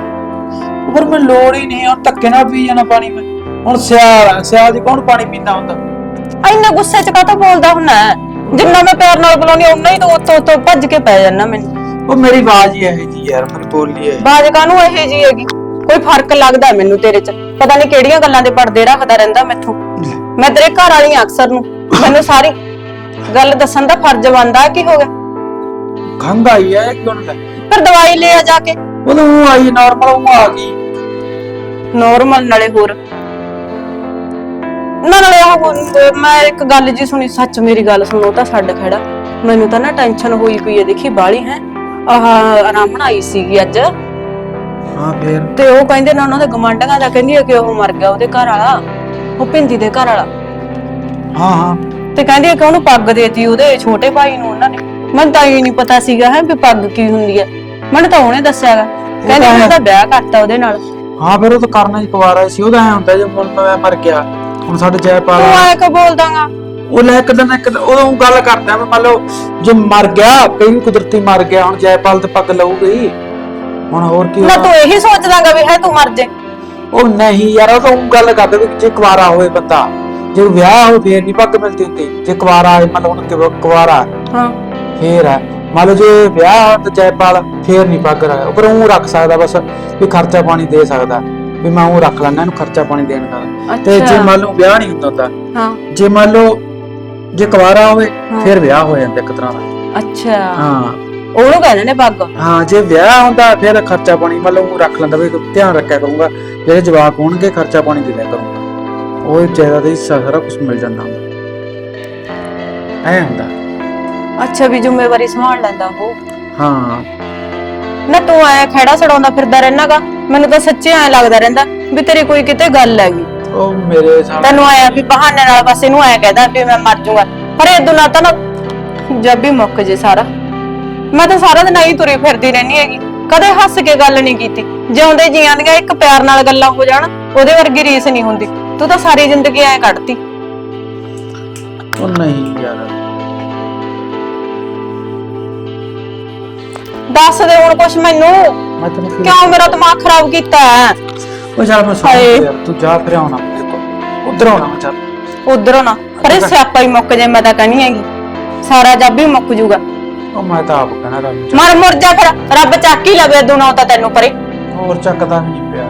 ਪਰ ਮੈਂ ਲੋੜ ਹੀ ਨਹੀਂ ਹੁਣ ਧੱਕੇ ਨਾਲ ਪੀ ਜਾਣਾ ਪਾਣੀ ਮੈਂ। ਹੁਣ ਸਿਆਲ ਆ ਸਿਆਲ ਦੀ ਕੌਣ ਪਾਣੀ ਪੀਂਦਾ ਹੁੰਦਾ? ਇੰਨੇ ਗੁੱਸੇ ਚ ਕਾਹਤੋਂ ਬੋਲਦਾ ਹੁੰਨਾ ਹੈ? ਜਿੰਨਾ ਮੈਂ ਪਿਆਰ ਨਾਲ ਬੁਲਾਉਣੀ ਉਨਾ ਹੀ ਤੂੰ ਉੱਤੋਂ ਉੱਤੋਂ ਭੱਜ ਕੇ ਪੈ ਜਾਣਾ ਮੈਨੂੰ। ਉਹ ਮੇਰੀ ਆਵਾਜ਼ ਹੀ ਇਹੋ ਜੀ ਯਾਰ ਮੇਰੀ ਬੋਲੀ ਹੈ। ਬਾਜ ਕਾਹਨੂੰ ਇਹੋ ਜੀ ਹੈਗੀ? ਕੋਈ ਫ਼ਰਕ ਲੱਗਦਾ ਮੈਨੂੰ ਤੇਰੇ ਚ? ਪਤਾ ਨਹੀਂ ਕਿਹੜੀਆਂ ਗੱਲਾਂ ਦੇ ਪਰਦੇ ਰੱਖਦਾ ਰਹਿੰਦਾ ਮੈਥੋਂ। ਮੈਂ ਤੇਰੇ ਘਰ ਵਾਲੀ ਆਂ ਅਕਸਰ ਨੂੰ। ਮੈਨੂੰ ਸਾਰੀ ਗੱਲ ਦੱਸਣ ਦਾ ਫਰਜ਼ ਬਣਦਾ ਕੀ ਹੋ ਗਿਆ। ਖੰਗ ਆਈ ਹੈ ਕਿਉਂ ਲੈ ਫਿਰ ਦਵਾਈ ਲੈ ਆ ਜਾ ਕੇ। ਉਦੋਂ ਉਹ ਆਈ ਨਾਰਮਲ ਉਹ ਆ ਗਈ। ਨੋਰਮਲ ਨਾਲੇ ਹੋਰ। ਨਾ ਨਾਲੇ ਉਹ ਮੈਂ ਇੱਕ ਗੱਲ ਜੀ ਸੁਣੀ ਸੱਚ ਮੇਰੀ ਗੱਲ ਸੁਣੋ ਤਾਂ ਛੱਡ ਖੜਾ। ਮੈਨੂੰ ਤਾਂ ਨਾ ਟੈਨਸ਼ਨ ਹੋਈ ਪਈ ਹੈ ਦੇਖੀ ਬਾਲੀ ਹੈ। ਆਹ ਆਰਾਮਣ ਆਈ ਸੀਗੀ ਅੱਜ। ਹਾਂ ਫੇਰ। ਤੇ ਉਹ ਕਹਿੰਦੇ ਨਾ ਉਹਨਾਂ ਦੇ ਗਮਾਂਡਾਂ ਦਾ ਕਹਿੰਦੀ ਹੈ ਕਿ ਉਹ ਮਰ ਗਿਆ ਉਹਦੇ ਘਰ ਵਾਲਾ ਉਹ ਪਿੰਦੀ ਦੇ ਘਰ ਵਾਲਾ। ਹਾਂ ਹਾਂ। ਤੇ ਕਹਿੰਦੀ ਕਿ ਉਹਨੂੰ ਪੱਗ ਦੇਤੀ ਉਹਦੇ ਛੋਟੇ ਭਾਈ ਨੂੰ ਉਹਨਾਂ ਨੇ। ਮੈਨੂੰ ਤਾਂ ਇਹ ਨਹੀਂ ਪਤਾ ਸੀਗਾ ਹੈ ਵੀ ਪੱਗ ਕੀ ਹੁੰਦੀ ਹੈ ਮੈਨੂੰ ਤਾਂ ਉਹਨੇ ਦੱਸਿਆਗਾ। ਕਹਿੰਦੀ ਤਾਂ ਹੈ। ਉਹਦਾ ਵਿਆਹ ਕਰਤਾ ਉਹਦੇ ਨਾਲ। ਹਾਂ ਫਿਰ ਉਹ ਤਾਂ ਕਰਨਾ ਹੀ ਕੁਵਾਰਾ ਸੀ। ਉਹਦਾ ਐ ਹੁੰਦਾ ਜੇ ਹੁਣ ਮੈਂ ਮਰ ਗਿਆ ਹੁਣ ਸਾਡੇ ਜੈਪਾਲ ਤੂੰ ਆਏ ਕੋ ਬੋਲਦਾਗਾ? ਉਹ ਲੈ ਇੱਕ ਦਿਨ ਇੱਕ ਦਿਨ- ਉਦੋਂ ਗੱਲ ਕਰਦਾ ਮੈਂ ਮੰਨ ਲਓ ਜੇ ਮਰ ਗਿਆ ਕਈ ਕੁਦਰਤੀ ਮਰ ਗਿਆ ਹੁਣ ਜੈਪਾਲ ਤੇ ਪੱਗ ਲਊਗੀ। ਹੁਣ ਹੋਰ ਕੀ ਨਾ ਹੋਣਾ? ਤੂੰ ਇਹੀ ਸੋਚਦਾਗਾ ਵੀ ਹੈ ਤੂੰ ਮਰ ਜੇ। ਉਹ ਨਹੀਂ ਯਾਰ ਉਹ ਤਾਂ ਊਂ ਗੱਲ ਕਰਦਾ ਵੀ ਜੇ ਕੁਵਾਰਾ ਹੋਵੇ ਬੰਦਾ। ਜੇ ਵਿਆਹ ਹੋਵੇ ਫੇਰ ਨਹੀਂ ਪੱਗ ਮਿਲਦੀ ਹੁੰਦੀ। ਜੇ ਕੁਵਾਰਾ ਹੈ ਮੰਨ ਲਓ ਹੁਣ ਕਿ ਕੁਵਾਰਾ ਹਾਂ। ਫੇਰ ਹੈ। ਮੰਨ ਲਓ ਜੇ ਵਿਆਹ ਹੋਵੇ ਤਾਂ ਜੈਪਾਲ ਫੇਰ ਨਹੀਂ ਪੱਗ ਰੱਖ ਪਰ ਉਹ ਰੱਖ ਸਕਦਾ ਬਸ ਵੀ ਖਰਚਾ ਪਾਣੀ ਦੇ ਸਕਦਾ। ਵੀ ਮੈਂ ਉਹ ਰੱਖ ਲੈਣਾ ਇਹਨੂੰ ਖਰਚਾ ਪਾਣੀ ਦੇਣ ਦਾ। ਤੇ ਜੇ ਅੱਛਾ। ਮੰਨ ਲਓ ਵਿਆਹ ਨਹੀਂ ਹੁੰਦਾ ਤਾਂ। ਹਾਂ। ਜੇ ਮੰਨ ਲਓ ਜੇ ਕੁਵਾਰਾ ਹੋਵੇ ਹਾਂ। ਫਿਰ ਵਿਆਹ ਹੋ ਜਾਂਦਾ ਇੱਕ ਤਰ੍ਹਾਂ ਦਾ ਅੱਛਾ। ਹਾਂ। ਉਹਨੂੰ ਕਹਿੰਦੇ ਨੇ ਪੱਗ। ਹਾਂ ਜੇ ਵਿਆਹ ਹੁੰਦਾ ਫਿਰ ਖਰਚਾ ਪਾਣੀ ਮਤਲਬ ਉਹ ਰੱਖ ਲੈਂਦਾ ਵੀ ਧਿਆਨ ਰੱਖਿਆ ਕਰੂੰਗਾ। ਜਿਹੜੇ ਜਵਾਕ ਹੋਣਗੇ ਖਰਚਾ ਪਾਣੀ ਦੇ ਦਿਆ ਕਰੂੰਗਾ। ਉਹ ਜਾਇਦਾਦ ਹਿੱਸਾ ਸਾਰਾ ਕੁਝ ਮਿਲ ਜਾਂਦਾ। ਐ ਹੁੰਦਾ। ਅੱਛਾ ਵੀ ਜ਼ਿੰਮੇਵਾਰੀ ਸੰਭਾਲ ਲੈਂਦਾ ਉਹ। ਹਾਂ। ਨਾ ਤੂੰ ਐ ਖੜਾ ਛਡਾਉਂਦਾ ਫਿਰਦਾ ਰਹਿਣਾਗਾ ਮੈਨੂੰ ਤਾਂ ਸੱਚੀ ਐ ਲੱਗਦਾ ਰਹਿੰਦਾ ਵੀ ਤੇਰੀ ਕੋਈ ਕਿਤੇ ਗੱਲ ਹੈਗੀ। ਉਹ ਮੇਰੇ ਸਾਲ ਤੈਨੂੰ ਆਇਆ ਵੀ ਬਹਾਨੇ ਨਾਲ ਬਸ ਇਹਨੂੰ ਐ ਕਹਿਦਾ ਵੀ ਮੈਂ ਮਰ ਜਾਊਗਾ ਪਰ ਇਹ ਦੁਨਾ ਤਾਂ ਨਾ ਜਦ ਵੀ ਮੁੱਕ ਜੇ ਸਾਰਾ। ਮੈਂ ਤਾਂ ਸਾਰਾ ਦਿਨ ਆਈ ਤੁਰੀ ਫਿਰਦੀ ਰਹਿਣੀ ਹੈਗੀ। ਕਦੇ ਹੱਸ ਕੇ ਗੱਲ ਨਹੀਂ ਕੀਤੀ। ਜਿਉਂਦੇ ਜੀਆਂ ਦੀਆਂ ਇੱਕ ਪਿਆਰ ਨਾਲ ਗੱਲਾਂ ਹੋ ਜਾਣ ਉਹਦੇ ਵਰਗੀ ਰੀਸ ਨਹੀਂ ਹੁੰਦੀ। ਤੂੰ ਤਾਂ ਸਾਰੀ ਜ਼ਿੰਦਗੀ ਐ ਕੱਢਤੀ। ਉਹ ਨਹੀਂ ਯਾਰ। ਦੱਸ ਦੇ ਹੁਣ ਕੁਛ ਮੈਨੂੰ। ਮੈਂ ਤੈਨੂੰ ਕੀ ਕਿਉਂ ਮੇਰਾ ਦਿਮਾਗ ਖਰਾਬ ਕੀਤਾ ਹੈ ਉਹ ਚੱਲ ਮੈਂ ਹਾਏ। ਸੁਣ ਯਾਰ ਤੂੰ ਜਾ ਫਿਰ ਆਉਣਾ। ਮੇਰੇ ਕੋਲ ਉਧਰ ਆਉਣਾ ਮੈਂ ਚੱਲ। ਉਧਰੋਂ ਨਾ ਪਰੇ ਸਿਆਪਾ ਹੀ ਮੁੱਕ ਜੇ ਮੈਂ ਤਾਂ ਕਹਣੀ ਹੈਗੀ। ਸਾਰਾ ਜੱਬ ਹੀ ਮੁੱਕ ਜੂਗਾ। ਉਹ ਮੈਂ ਤਾਂ ਆਪ ਕਹਿਣਾ ਰੱਬ ਨੂੰ। ਮਰ ਮੁਰ ਜਾ ਫਿਰ। ਰੱਬ ਚੱਕ ਹੀ ਲਵੇ ਦੁਨਾ ਤਾਂ ਤੈਨੂੰ ਪਰੇ ਹੋਰ ਚੱਕਦਾ ਵੀ ਨਹੀਂ ਪਿਆ।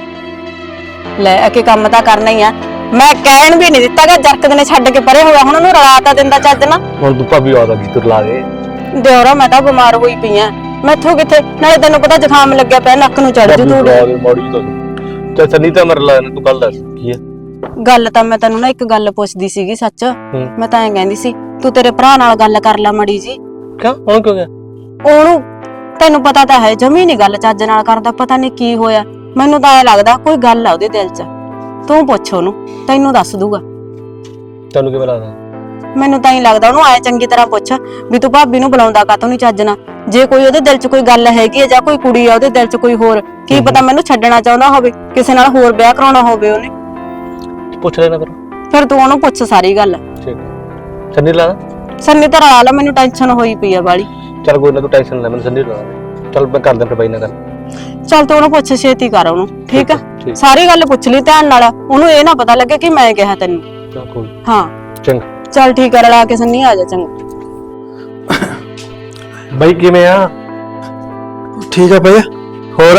ਲੈ ਕੇ ਕੰਮ ਤਾਂ ਕਰਨਾ ਹੀ ਆ। ਮੈਂ ਕਹਿਣ ਵੀ ਨਹੀਂ ਦਿੱਤਾਗਾ ਜਰਕਦ ਨੇ ਛੱਡ ਕੇ ਪਰੇ ਹੋਇਆ ਹੁਣ ਉਹਨੂੰ ਰਲਾ ਤਾਂ ਦਿੰਦਾ ਚੱਜ ਨਾ ਹੁਣ ਤੂੰ ਭਾਬੀ ਆਦਾ ਗੀਤਰ ਲਾ ਦੇ ਦਿਓਰਾ ਮੈਂ ਤਾਂ ਬਿਮਾਰ ਹੋਈ ਪਈ ਆ। ਮੈਥੋਂ ਕਿੱਥੇ? ਨਾਲੇ ਤੈਨੂੰ ਪਤਾ ਜ਼ੁਕਾਮ ਲੱਗਿਆ ਪਿਆ ਨੱਕ ਨੂੰ ਚੜ ਜੂ ਦੇ ਮਾੜੀ ਤਾਂ ਚੱਲ ਸੰਨੀ ਤਾਂ ਮਰ ਲਾ ਤੂੰ ਗੱਲ ਦੱਸ ਕੀ ਹੈ ਗੱਲ ਤਾਂ ਮੈਂ ਤੈਨੂੰ ਨਾ ਇੱਕ ਗੱਲ ਪੁੱਛਦੀ ਸੀਗੀ ਸੱਚ। ਮੈਂ ਤਾਂ ਐਂ ਕਹਿੰਦੀ ਸੀ ਤੂੰ ਤੇਰੇ ਭਰਾ ਨਾਲ ਗੱਲ ਕਰ ਲੈ ਮੜੀ ਜੀ ਕਿਉਂ? ਹੁਣ ਕਿਉਂ ਗਿਆ ਉਹਨੂੰ ਤੈਨੂੰ ਪਤਾ ਤਾਂ ਹੈ ਜਮੀ ਨਹੀਂ ਗੱਲ ਚੱਜ ਨਾਲ ਕਰਦਾ ਪਤਾ ਨਹੀਂ ਕੀ ਹੋਇਆ। ਮੈਨੂੰ ਤਾਂ ਐ ਲੱਗਦਾ ਕੋਈ ਗੱਲ ਆ ਉਹਦੇ ਦਿਲ 'ਚ। ਤੂੰ ਪੁੱਛ ਉਹਨੂੰ ਤੈਨੂੰ ਦੱਸ ਦੂਗਾ। ਤੈਨੂੰ ਕਿਵੇਂ ਲੱਗਦਾ? ਮੈਨੂੰ ਤਾਂ ਹੀ ਲੱਗਦਾ ਉਹਨੂੰ ਐ ਚੰਗੀ ਤਰ੍ਹਾਂ ਪੁੱਛ ਵੀ ਤੂੰ ਭਾਬੀ ਨੂੰ ਬੁਲਾਉਂਦਾ ਕਾਤੋਂ ਨਹੀਂ ਚੱਜ ਨਾਲ? ਜੇ ਕੋਈ ਉਹਦੇ ਦਿਲ 'ਚ ਕੋਈ ਗੱਲ ਹੈਗੀ ਹੈ ਜਾਂ ਕੋਈ ਕੁੜੀ ਆ ਉਹਦੇ ਦਿਲ 'ਚ ਕੋਈ ਹੋਰ ਕੀ ਪਤਾ ਮੈਨੂੰ ਛੱਡਣਾ ਚਾਹੁੰਦਾ ਹੋਵੇ ਕਿਸੇ ਨਾਲ ਹੋਰ ਵਿਆਹ ਕਰਾਉਣਾ ਹੋਵੇ ਉਹਨੇ। ਪੁੱਛ ਲੈਣਾ ਫਿਰ। ਫਿਰ ਤੂੰ ਉਹਨੂੰ ਪੁੱਛ ਸਾਰੀ ਗੱਲ। ਠੀਕ ਸੰਨੀ ਲਾ। ਸੰਨੀ ਤਾਂ ਰਲਾ ਮੈਨੂੰ ਟੈਨਸ਼ਨ ਹੋਈ ਪਈ ਆ ਬਾਲੀ ਚੱਲ ਕੋਈ ਨਾ ਤੂੰ ਟੈਨਸ਼ਨ ਲੈ ਮੈਨੂੰ ਸੰਨੀ ਲਾ। ਚੱਲ ਮੈਂ ਕਰਦਾ ਫਿਰ ਬਾਈ ਨਾਲ ਗੱਲ। ਚੱਲ ਤੂੰ ਉਹਨੂੰ ਪੁੱਛ ਛੇਤੀ ਕਰ ਉਹਨੂੰ ਠੀਕ ਆ? ਠੀਕ। ਸਾਰੀ ਗੱਲ ਪੁੱਛ ਲਈ ਧਿਆਨ ਨਾਲ ਉਹਨੂੰ ਇਹ ਨਾ ਪਤਾ ਲੱਗੇ ਕਿ ਮੈਂ ਕਿਹਾ ਤੈਨੂੰ। ਚੱਲ ਕੋਈ ਹਾਂ। ਚੰਗਾ। ਚੱਲ ਠੀਕ ਆ ਰਲਾ ਕੇ ਸੰਨੀ ਆ ਜਾ ਚੰਗਾ। ਬਾਈ ਕਿਵੇਂ ਆ? ਠੀਕ ਆ ਭਈਆ। ਹੋਰ?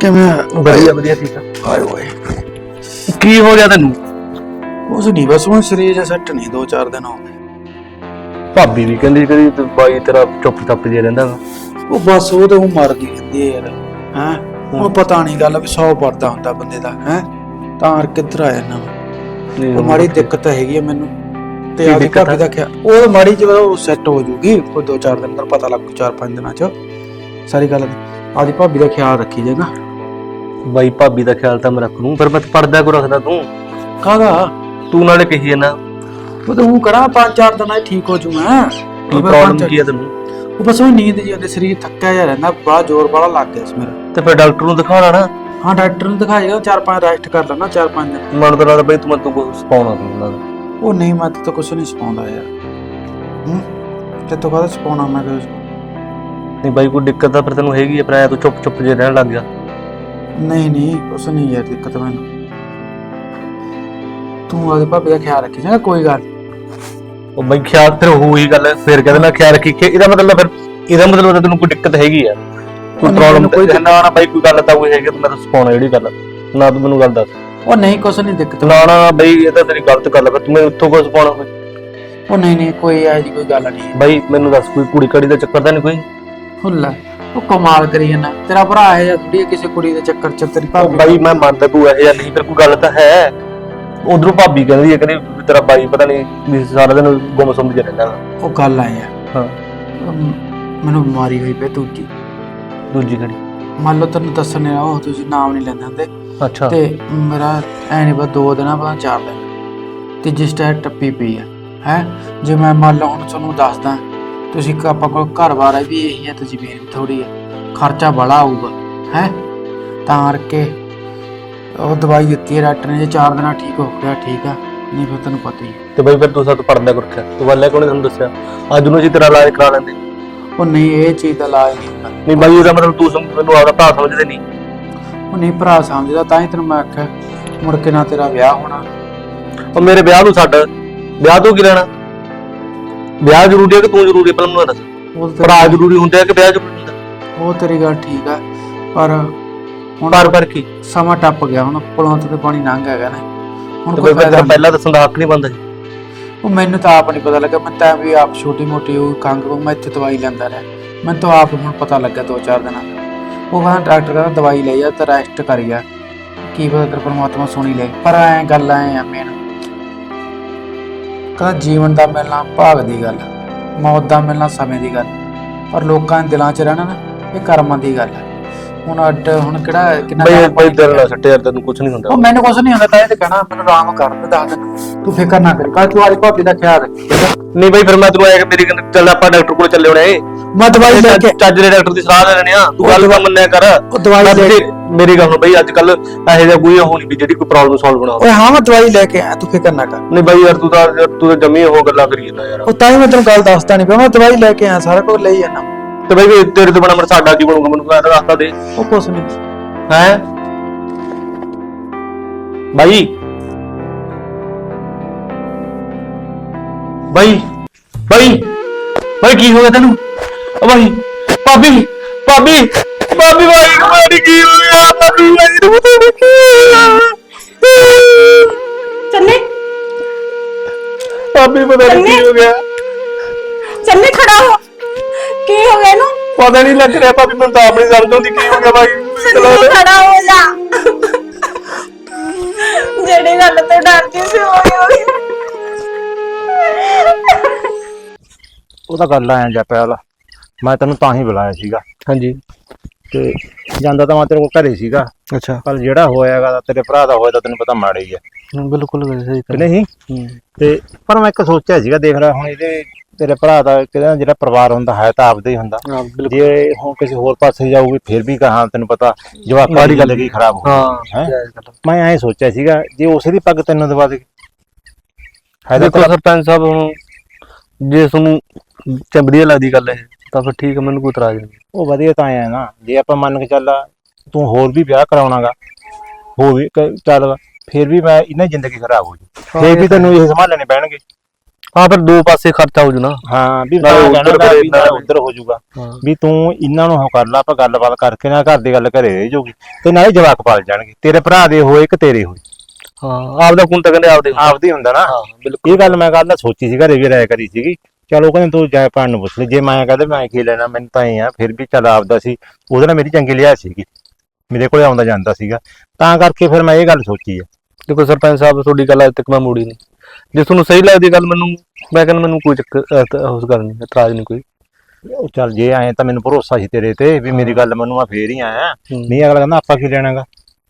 ਕਿਵੇਂ ਆ? ਵਧੀਆ ਵਧੀਆ ਠੀਕ ਆ। ਹਾਏ ਓਏ। ਕੀ ਹੋ ਗਿਆ ਤੈਨੂੰ? ਉਸ ਨਹੀਂ ਬਸ ਹੁਣ ਸਰੀਰ ਜਿਹਾ ਸੈੱਟ ਨਹੀਂ ਦੋ ਚਾਰ ਦਿਨ ਹੋ ਗਏ। ਭਾਬੀ ਵੀ ਕਹਿੰਦੀ ਕਦੀ ਤੂੰ ਬਾਈ ਤੇਰਾ ਚੁੱਪ ਚਾਪ ਜੇ ਰਹਿੰਦਾ ਵਾ। ਉਹ ਬਸ ਉਹ ਤੇ ਉਹ ਮਰਦੀ ਰਹਿੰਦੀ ਹੈ ਯਾਰ। ਹੈ? ਹੁਣ ਪਤਾ ਨਹੀਂ ਗੱਲ ਵੀ 100 ਪਰਦਾ ਹੁੰਦਾ ਬੰਦੇ ਦਾ ਹੈ? ਤਾਂ ਕਿੱਧਰ ਆ ਨਹੀਂ ਉਹ ਮਾੜੀ ਦਿੱਕਤ ਹੈਗੀ ਹੈ ਮੈਨੂੰ। ਤੇ ਕੀ ਆਦੀ ਦਿੱਕਤ ਦਾ ਖਿਆਲ ਉਹ ਮਾੜੀ ਜਦੋਂ ਉਹ ਸੈੱਟ ਹੋ ਜੂਗੀ ਕੋਈ ਦੋ ਚਾਰ ਦਿਨ ਤੱਕ ਪਤਾ ਲੱਗੂ ਚਾਰ ਪੰਜ ਦਿਨਾਂ ਚ। ਸਾਰੀ ਗੱਲ ਆਦੀ ਭਾਬੀ ਦਾ ਖਿਆਲ ਰੱਖੀ ਜਾਏਗਾ। ਬਾਈ ਭਾਬੀ ਦਾ ਖਿਆਲ ਤਾਂ ਮੈਂ ਰੱਖ ਲੂੰ ਫਿਰ ਮੈਂ ਪਰਦਾ ਕੋ ਰੱਖਦਾ ਤੂੰ? ਕਾਹਦਾ? ਤੂੰ ਨਾਲੇ ਕਹੀ ਨਾ ਉਹ ਤਾਂ ਉਹ ਕਰਾਂ ਪੰਜ ਚਾਰ ਦਿਨਾਂ 'ਚ ਠੀਕ ਹੋ ਜੂ ਮੈਂ ਕੀ ਪ੍ਰੋਬਲਮ ਕੀ ਹੈ ਤੈਨੂੰ? ਉਹ ਬਸ ਉਹ ਨੀਂਦ ਜੀ ਆਉਂਦੀ ਸਰੀਰ ਥੱਕਿਆ ਜਿਹਾ ਰਹਿੰਦਾ ਬੜਾ ਜ਼ੋਰ ਬੜਾ ਲੱਗ ਗਿਆ ਸੀ ਮੇਰਾ। ਤੇ ਫਿਰ ਡਾਕਟਰ ਨੂੰ ਦਿਖਾਉਣਾ ਨਾ ਹਾਂ ਡਾਕਟਰ ਨੂੰ ਦਿਖਾਏਗਾ ਚਾਰ ਪੰਜ ਰੈਸਟ ਕਰ ਲੈਣਾ ਚਾਰ ਪੰਜ ਦਿਨ। ਮਨ ਤਾਂ ਲੱਗਦਾ ਬਈ ਤੂੰ ਮੈਨੂੰ ਕੁਝ ਸਪਾਉਣਾ ਤੂੰ ਉਹ ਨਹੀਂ ਮੈਂ ਤਾਂ ਕੁਝ ਨਹੀਂ ਸਪਾਉਂਦਾ ਯਾਰ। ਹੂੰ ਤੇ ਤੂੰ ਕਹਦਾ ਸਪਾਉਣਾ ਮੈਂ ਕੁਛ? ਨਹੀਂ ਬਾਈ ਕੋਈ ਦਿੱਕਤ ਤਾਂ ਫਿਰ ਤੈਨੂੰ ਹੈਗੀ ਹੈ ਪਰ ਐ ਤੂੰ ਚੁੱਪ ਚੁੱਪ ਜੇ ਰਹਿਣ ਲੱਗ ਗਿਆ ਨਹੀਂ ਨਹੀਂ ਕੁਛ ਨਹੀਂ ਯਾਰ ਦਿੱਕਤ ਮੈਨੂੰ। ਤੂੰ ਆਦੇ ਭਾਬੀ ਦਾ ਖਿਆਲ ਰੱਖੀ ਜਾ ਕੋਈ ਗੱਲ ਨੀ। ਉਹ ਬਾਈ ਖਿਆਲ ਫਿਰ ਹੋਈ ਗੱਲ ਫਿਰ ਕਹਿੰਦੇ ਨਾ ਖਿਆਲ ਰੱਖੀ ਕਿ ਇਹਦਾ ਮਤਲਬ ਫਿਰ ਇਹਦਾ ਮਤਲਬ ਤਾਂ ਤੈਨੂੰ ਕੋਈ ਦਿੱਕਤ ਹੈਗੀ ਆ। ਕੋਈ ਪ੍ਰੋਬਲਮ ਕੋਈ ਨਾ ਨਾ ਬਾਈ ਕੋਈ ਗੱਲ ਤਾਂ ਕੋਈ ਹੈਗੀ ਤੂੰ ਮੈਨੂੰ ਸਪਾਉਣਾ ਜਿਹੜੀ ਗੱਲ ਨਾ ਤੂੰ ਮੈਨੂੰ ਗੱਲ ਦੱਸ। ਉਹ ਨਹੀਂ ਕੁਛ ਨਹੀਂ ਦਿੱਕਤ ਨਾ ਨਾ ਬਾਈ ਇਹ ਤਾਂ ਤੇਰੀ ਗਲਤ ਗੱਲ ਹੈ ਤੂੰ ਮੈਨੂੰ ਉੱਥੋਂ ਕੁਝ ਸਪਾਉਣਾ ਕੋਈ? ਉਹ ਨਹੀਂ ਨਹੀਂ ਕੋਈ ਐ ਜੀ ਕੋਈ ਗੱਲ ਨਹੀਂ। ਬਾਈ ਮੈਨੂੰ ਦੱਸ ਕੋਈ ਕੁੜੀ ਕੜੀ ਦਾ ਚੱਕਰ ਤਾਂ ਨਹੀਂ ਕੋਈ? ਹੁੱਲਾ ਉਹ ਕਮਾਲ ਕਰੀ ਜਾਂਦਾ। ਤੇਰਾ ਭਰਾ ਹੈ ਜਾਂ ਥੋੜੀ ਕਿਸੇ ਕੁੜੀ ਦੇ ਚੱਕਰ ਚ ਤੇਰੀ ਭਾਬੀ ਬਾਈ ਮੈਂ ਮੰਨਦਾ ਤੂੰ ਇਹ ਜਾਂ ਨਹੀਂ ਫਿਰ ਕੋਈ ਗੱਲ ਤਾਂ ਹੈ। ਉਧਰੋਂ ਭਾਬੀ ਕਹਿੰਦੀ ਹੈ ਕਹਿੰਦੀ ਤੇਰਾ ਬਾਈ ਪਤਾ ਨਹੀਂ ਵੀ ਸਾਰਾ ਦਿਨ ਗੁੰਮ-ਸੁੰਮ ਜਿਹਾ ਰਹਿੰਦਾ ਵਾ। ਉਹ ਗੱਲ ਆਏ ਆ। ਹਾਂ। ਅਮ, ਮੈਨੂੰ ਬਿਮਾਰੀ ਹੋਈ ਪਈ ਦੂਜੀ। ਦੂਜੀ ਘੜੀ ਮੰਨ ਲਓ ਤੈਨੂੰ ਦੱਸਣੇ ਉਹ ਤੁਸੀਂ ਨਾਮ ਨਹੀਂ ਲੈਂਦੇ ਹੁੰਦੇ। ਅੱਛਾ। ਤੇ ਮੇਰਾ ਐ ਨਹੀਂ ਬਸ ਦੋ ਦਿਨਾਂ ਬਾਅਦ ਚਾਰ ਦਿਨ। ਤੀਜੀ ਸਟੈਟ ਟੱਪੀ ਪਈ ਆ ਹੈ? ਜੇ ਮੈਂ ਮੰਨ ਲਓ ਹੁਣ ਤੁਹਾਨੂੰ ਦੱਸਦਾ ਤੁਸੀਂ ਕ- ਆਪਾਂ ਕੋਲ ਘਰ-ਬਾਰ ਹੈ ਵੀ ਇਹੀ ਹੈ ਤੇ ਜ਼ਮੀਨ ਵੀ ਥੋੜੀ ਹੈ ਖਰਚਾ ਬੜਾ ਆਊਗਾ ਹੈ? ਤਾਂ ਕਰਕੇ ਉਹ ਦਵਾਈ ਦਿੱਤੀ ਹੈ ਡਾਕਟਰ ਨੇ ਜੇ ਚਾਰ ਦਿਨਾਂ ਠੀਕ ਹੋ ਗਿਆ ਠੀਕ ਆ। ਨਹੀਂ ਫਿਰ ਤੈਨੂੰ ਪਤਾ ਹੀ ਹੈ ਤੇ ਬਾਈ ਫਿਰ ਤੂੰ ਸਾਥ ਕਰ ਰੱਖਿਆ ਤੂੰ ਵਾਲੇ ਕੋਨੇ ਤੁਹਾਨੂੰ ਦੱਸਿਆ? ਅੱਜ ਨੂੰ ਅਸੀਂ ਤੇਰਾ ਇਲਾਜ ਕਰਾ ਲੈਂਦੇ। ਉਹ ਨਹੀਂ ਇਹ ਚੀਜ਼ ਦਾ ਇਲਾਜ ਨਹੀਂ ਹੁੰਦਾ। ਨਹੀਂ ਬਾਈ ਇਹਦਾ ਮਤਲਬ ਤੂੰ ਸਮ- ਮੈਨੂੰ ਆਪਦਾ ਭਰਾ ਸਮਝਦੇ ਨਹੀਂ। ਉਹ ਨਹੀਂ ਭਰਾ ਸਮਝਦਾ ਤਾਂ ਹੀ ਤੈਨੂੰ ਮੈਂ ਆਖਿਆ ਮੁੜ ਕੇ ਨਾ ਤੇਰਾ ਵਿਆਹ ਹੋਣਾ। ਉਹ ਮੇਰੇ ਵਿਆਹ ਨੂੰ ਛੱਡ। ਵਿਆਹ ਤੋਂ ਕੀ ਲੈਣਾ? ਵਿਆਹ ਜ਼ਰੂਰੀ ਹੈ ਕਿ ਤੂੰ ਜ਼ਰੂਰੀ ਹੈ? ਪਹਿਲਾਂ ਮੈਨੂੰ ਇਹ ਦੱਸ। ਉਹ ਭਰਾ ਜ਼ਰੂਰੀ ਹੁੰਦਾ ਹੈ ਕਿ ਵਿਆਹ ਜ਼ਰੂਰੀ ਹੁੰਦਾ ਉਹ ਤੇਰੀ ਗੱਲ ਠੀਕ ਆ ਪਰ ਹੁਣ ਪਰ ਪਰ ਕੀ? ਸਮਾਂ ਟੱਪ ਗਿਆ ਹੁਣ ਪੁਲਾਂ ਤੋਂ ਤੇ ਪਾਣੀ ਲੰਘ ਹੈਗਾ ਨਾ। ਹੁਣ ਕੋਈ ਫਾਇਦਾ ਨਹੀਂ। ਪਹਿਲਾਂ ਦੱਸਣ ਦਾ ਹੱਕ ਨਹੀਂ ਬਣਦਾ ਜੀ। ਉਹ ਮੈਨੂੰ ਤਾਂ ਆਪ ਨਹੀਂ ਪਤਾ ਲੱਗਾ ਮੈਂ ਤਾਂ ਵੀ ਆਪ ਛੋਟੀ ਮੋਟੀ ਉਹ ਖੰਗ ਨੂੰ ਮੈਂ ਇੱਥੇ ਦਵਾਈ ਲੈਂਦਾ ਰਿਹਾ। ਮੈਨੂੰ ਤਾਂ ਆਪ ਹੁਣ ਪਤਾ ਲੱਗਾ ਦੋ ਚਾਰ ਦਿਨਾਂ ਉਹ ਕਹਿੰਦਾ ਡਾਕਟਰ ਕਹਿੰਦਾ ਦਵਾਈ ਲਈ ਆ ਤੇ ਰੈਸਟ ਕਰੀ ਆ ਕੀ ਪਤਾ ਤੇਰੇ ਪਰਮਾਤਮਾ ਸੁਣੀ ਲੈ ਪਰ ਐ ਗੱਲ ਐ ਆ ਮੇਨ ਕਹਿੰਦਾ ਜੀਵਨ ਦਾ ਮਿਲਣਾ ਭਾਗ ਦੀ ਗੱਲ ਮੌਤ ਦਾ ਮਿਲਣਾ ਸਮੇਂ ਦੀ ਗੱਲ। ਪਰ ਲੋਕਾਂ ਦੇ ਦਿਲਾਂ 'ਚ ਰਹਿਣਾ ਨਾ ਇਹ ਕਰਮਾਂ ਦੀ ਗੱਲ ਹੈ ਹੁਣ ਅੱਡ ਹੁਣ ਕਿਹੜਾ ਕਿੰਨਾ ਬਾਈ ਬਾਈ ਦਿਲ। ਨਾ ਛੱਟੇ ਯਾਰ ਤੈਨੂੰ ਕੁਝ ਨਹੀਂ ਹੁੰਦਾ। ਉਹ ਮੈਨੂੰ ਕੁਛ ਨਹੀਂ ਹੁੰਦਾ ਤਾਂ ਇਹ ਤੇ ਕਹਿਣਾ ਮੈਨੂੰ ਆਰਾਮ ਕਰ ਦੇ ਦੱਸ ਤੂੰ ਫਿਕਰ ਨਾ ਕਰੀ ਕੱਲ ਤੂੰ ਆਲੀ ਭਾਬੀ ਦਾ ਖਿਆਲ ਰੱਖੀ? ਨਹੀਂ ਬਾਈ ਫਿਰ ਮੈਂ ਤੈਨੂੰ ਆਇਆ ਕਿ ਮੇਰੀ ਚੱਲ ਆਪਾਂ ਡਾਕਟਰ ਕੋਲ ਚੱਲੇ ਹੋਣੇ। ਮੈਂ ਦਵਾਈ ਲੈ ਕੇ ਚੱਜ ਦੇ ਡਾਕਟਰ ਦੀ ਸਲਾਹ ਲੈ ਲੈਣੇ ਆ। ਤੂੰ ਗੱਲ ਤਾਂ ਮੰਨਿਆ ਕਰ। ਉਹ ਦਵਾਈ ਲੈ ਤੇ- ਮੇਰੀ ਗੱਲ ਨੂੰ ਬਈ ਅੱਜ ਕੱਲ ਇਹੋ ਜਿਹਾ ਕੋਈ ਉਹ ਨਹੀਂ ਵੀ ਜਿਹੜੀ ਕੋਈ ਪ੍ਰੋਬਲਮ ਸੋਲਵ ਬਣਾ ਓਏ ਹਾਂ ਮੈਂ ਦਵਾਈ ਲੈ ਕੇ ਆਇਆ ਤੂੰ ਫਿਕਰ ਨਾ ਕਰ। ਨਹੀਂ ਬਾਈ ਯਾਰ ਤੂੰ ਤਾਂ ਤੂੰ ਤਾਂ ਜੰਮੀ ਉਹ ਗੱਲਾਂ ਕਰੀ ਜਾਂਦਾ ਯਾਰ। ਉਹ ਤਾਂ ਹੀ ਮੈਂ ਤੈਨੂੰ ਗੱਲ ਦੱਸਦਾ ਨਹੀਂ ਪਿਆ ਮੈਂ ਦਵਾਈ ਲੈ ਕੇ ਆਇਆ ਸਾਰਾ ਕੁਝ ਲਈ ਜਾਣਾ ਤੇ ਬਾਈ ਵੀ ਤੇਰੇ ਤੋਂ ਬਣਾ ਮਰ ਸਾਡਾ ਕੀ ਬਣੂਗਾ? ਮੈਨੂੰ ਤਾਂ ਰਸਤਾ ਦੇ। ਉਹ ਕੁਛ ਨਹੀਂ। ਹੈ? ਬਾਈ। ਬਾਈ। ਬਾਈ। ਬਾਈ ਕੀ ਹੋ ਗਿਆ ਤੈਨੂੰ? ਓ ਬਾਈ ਭਾਬੀ ਭਾਬੀ ਭਾਬੀ ਬਾਈ ਮਾਰੀ ਕੀ ਹੋ ਗਿਆ। ਭਾਬੀ ਬਾਈ ਨੂੰ ਪਤਾ ਨਹੀਂ ਕੀ ਚੰਨੇ। ਭਾਬੀ ਪਤਾ ਨਹੀਂ ਕੀ ਹੋ ਗਿਆ। ਚੰਨੇ ਖੜਾ ਹੋ। ਕੀ ਹੋ ਗਿਆ ਇਹਨੂੰ? ਪਤਾ ਨਹੀਂ ਲੱਗ ਰਿਹਾ ਭਾਬੀ ਮੈਨੂੰ ਤਾਂ ਆਪਣੀ ਸਮਝ ਆਉਂਦੀ ਕੀ ਹੋ ਗਿਆ ਬਾਈ ਚੰਨੇ ਖੜਾ ਹੋ ਜਾ। ਜਿਹੜੀ ਗੱਲ ਤੋਂ ਡਰਦੀ ਸੀ ਹੋਈ ਹੋਈ ਉਹ ਤਾਂ ਗੱਲ ਆਇਆ ਜਾ ਪਹਿਲ ਮੈਂ ਤੈਨੂੰ ਤਾਂ ਹੀ ਬੁਲਾਇਆ ਸੀਗਾ। ਹਾਂਜੀ। ਤੇ ਜਾਂਦਾ ਤਾਂ ਮੈਂ ਤੇਰੇ ਕੋਲ ਘਰੇ ਸੀਗਾ। ਅੱਛਾ। ਪਰ ਜਿਹੜਾ ਹੋਇਆਗਾ ਤੇਰੇ ਭਰਾ ਦਾ ਹੋਇਆ ਤਾਂ ਤੈਨੂੰ ਪਤਾ ਮਾੜਾ ਹੀ ਹੈ। ਬਿਲਕੁਲ ਸਹੀ ਕਿ ਨਹੀਂ? ਤੇ ਪਰ ਮੈਂ ਇੱਕ ਸੋਚਿਆ ਸੀਗਾ ਦੇਖ ਲੈ ਹੁਣ ਇਹਦੇ ਤੇਰੇ ਭਰਾ ਦਾ ਕਿਹਦਾ ਜਿਹੜਾ ਪਰਿਵਾਰ ਹੁੰਦਾ ਹੈ ਤਾਂ ਆਪਦਾ ਹੀ ਹੁੰਦਾ। ਹਾਂ ਬਿਲਕੁਲ। ਜੇ ਹੁਣ ਕਿਸੇ ਹੋਰ ਪਾਸੇ ਜਾਊਗੀ ਫਿਰ ਵੀ ਕਹਾਂ ਤੈਨੂੰ ਪਤਾ ਜਵਾਕਾਂ ਦੀ ਜ਼ਿੰਦਗੀ ਖਰਾਬ ਹੋ ਹਾਂ ਹੈਂ? ਜਾਇਜ਼ ਗੱਲ। ਮੈਂ ਐਂ ਸੋਚਿਆ ਸੀਗਾ ਜੇ ਉਸੇ ਦੀ ਪੱਗ ਤੈਨੂੰ ਦਵਾ ਦੇ ਹੈ ਤਾਂ ਦੇਖੋ ਸਰਪੰਚ ਸਾਹਿਬ ਹੁਣ ਜੇ ਤੁਹਾਨੂੰ ਚੰਬੜੀ ਲੱਗਦੀ ਗੱਲ ਇਹ ਤਾਂ ਫਿਰ ਠੀਕ ਹੈ ਮੈਨੂੰ ਕੋਈ ਇਤਰਾਜ਼ ਨਹੀਂ। ਉਹ ਵਧੀਆ ਤਾਂ ਆਇਆ ਨਾ ਜੇ ਆਪਾਂ ਮੰਨ ਕੇ ਚੱਲ ਤੂੰ ਹੋਰ ਵੀ ਵਿਆਹ ਕਰਾਉਣਾਗਾ ਹੋ ਵੀ ਕ- ਚੱਲ ਫਿਰ ਵੀ ਮੈਂ ਇਹਨਾਂ ਦੀ ਜ਼ਿੰਦਗੀ ਖਰਾਬ ਹੋ ਜੂ। ਫਿਰ ਵੀ ਤੈਨੂੰ ਇਹ ਸੰਭਾਲਣੇ ਪੈਣਗੇ। ਹਾਂ ਫਿਰ ਦੋ ਪਾਸੇ ਖਰਚਾ ਹੋ ਜੂ ਨਾ ਹਾਂ ਵੀ ਨਾਲੇ ਨਾਲੇ ਉੱਧਰ ਉੱਧਰ ਕਰੇ, ਨਾਲੇ ਉੱਧਰ ਹੋ ਜਾਊਗਾ ਹਾਂ। ਵੀ ਤੂੰ ਇਹਨਾਂ ਨੂੰ ਉਹ ਕਰ ਲਾ ਆਪਾਂ ਗੱਲਬਾਤ ਕਰਕੇ ਨਾ ਘਰ ਦੀ ਗੱਲ ਘਰੇ ਰਹਿ ਜਾਊਗੀ ਤੇ ਨਾਲੇ ਜਵਾਕ ਪਾਲ ਜਾਣਗੇ। ਤੇਰੇ ਭਰਾ ਦੇ ਹੋਏ ਕਿ ਤੇਰੇ ਹੋਏ। ਹਾਂ ਆਪਦਾ ਕੁੰਨ ਤਾਂ ਕਹਿੰਦੇ ਆਪਦੇ। ਆਪਦੀ ਹੁੰਦਾ ਨਾ। ਹਾਂ ਬਿਲਕੁਲ। ਇਹ ਗੱਲ ਮੈਂ ਕੱਲ ਦਾ ਸੋਚੀ ਸੀ ਘਰੇ ਵੀ ਰਾਇ ਕਰੀ ਸੀਗੀ। ਚਲ ਕਹਿੰਦੇ ਤੂੰ ਜਾਇ ਪਾਣ ਨੂੰ ਪੁੱਛ ਲੈ। ਜੇ ਮੈਂ ਕਹਦੇ ਮੈਂ ਕੀ ਲੈਣਾ ਮੈਨੂੰ ਤਾਂ ਇਹ ਆ ਫਿਰ ਵੀ ਚੱਲ ਆਪਦਾ ਸੀ। ਉਹਦੇ ਨਾਲ ਮੇਰੀ ਚੰਗੀ ਲਿਆ ਸੀਗੀ। ਮੇਰੇ ਕੋਲੇ ਆਉਂਦਾ ਜਾਂਦਾ ਸੀਗਾ। ਤਾਂ ਕਰਕੇ ਫਿਰ ਮੈਂ ਇਹ ਗੱਲ ਸੋਚੀ ਆ। ਦੇਖੋ ਸਰਪੰਚ ਸਾਹਿਬ ਤੁਹਾਡੀ ਗੱਲ ਅੱਜ ਤੱਕ ਮੈਂ ਮੋੜੀ ਨਹੀਂ। ਜੇ ਤੁਹਾਨੂੰ ਸਹੀ ਲੱਗਦੀ ਗੱਲ ਮੈਨੂੰ ਮੈਂ ਕਹਿੰਦਾ ਮੈਨੂੰ ਕੋਈ ਚੱਕਰ ਉਸ ਗੱਲ ਨਹੀਂ ਇਤਰਾਜ਼ ਨਹੀਂ ਕੋਈ। ਉਹ ਚੱਲ ਜੇ ਆਏ ਤਾਂ ਮੈਨੂੰ ਭਰੋਸਾ ਸੀ ਤੇਰੇ ਤੇ ਵੀ ਮੇਰੀ ਗੱਲ ਮੰਨੂ ਮੈਂ ਫੇਰ ਹੀ ਆਇਆ। ਹੂੰ। ਨਹੀਂ ਅਗਲਾ ਕਹਿੰਦਾ ਆਪਾਂ ਕੀ ਲੈਣਾਗਾ?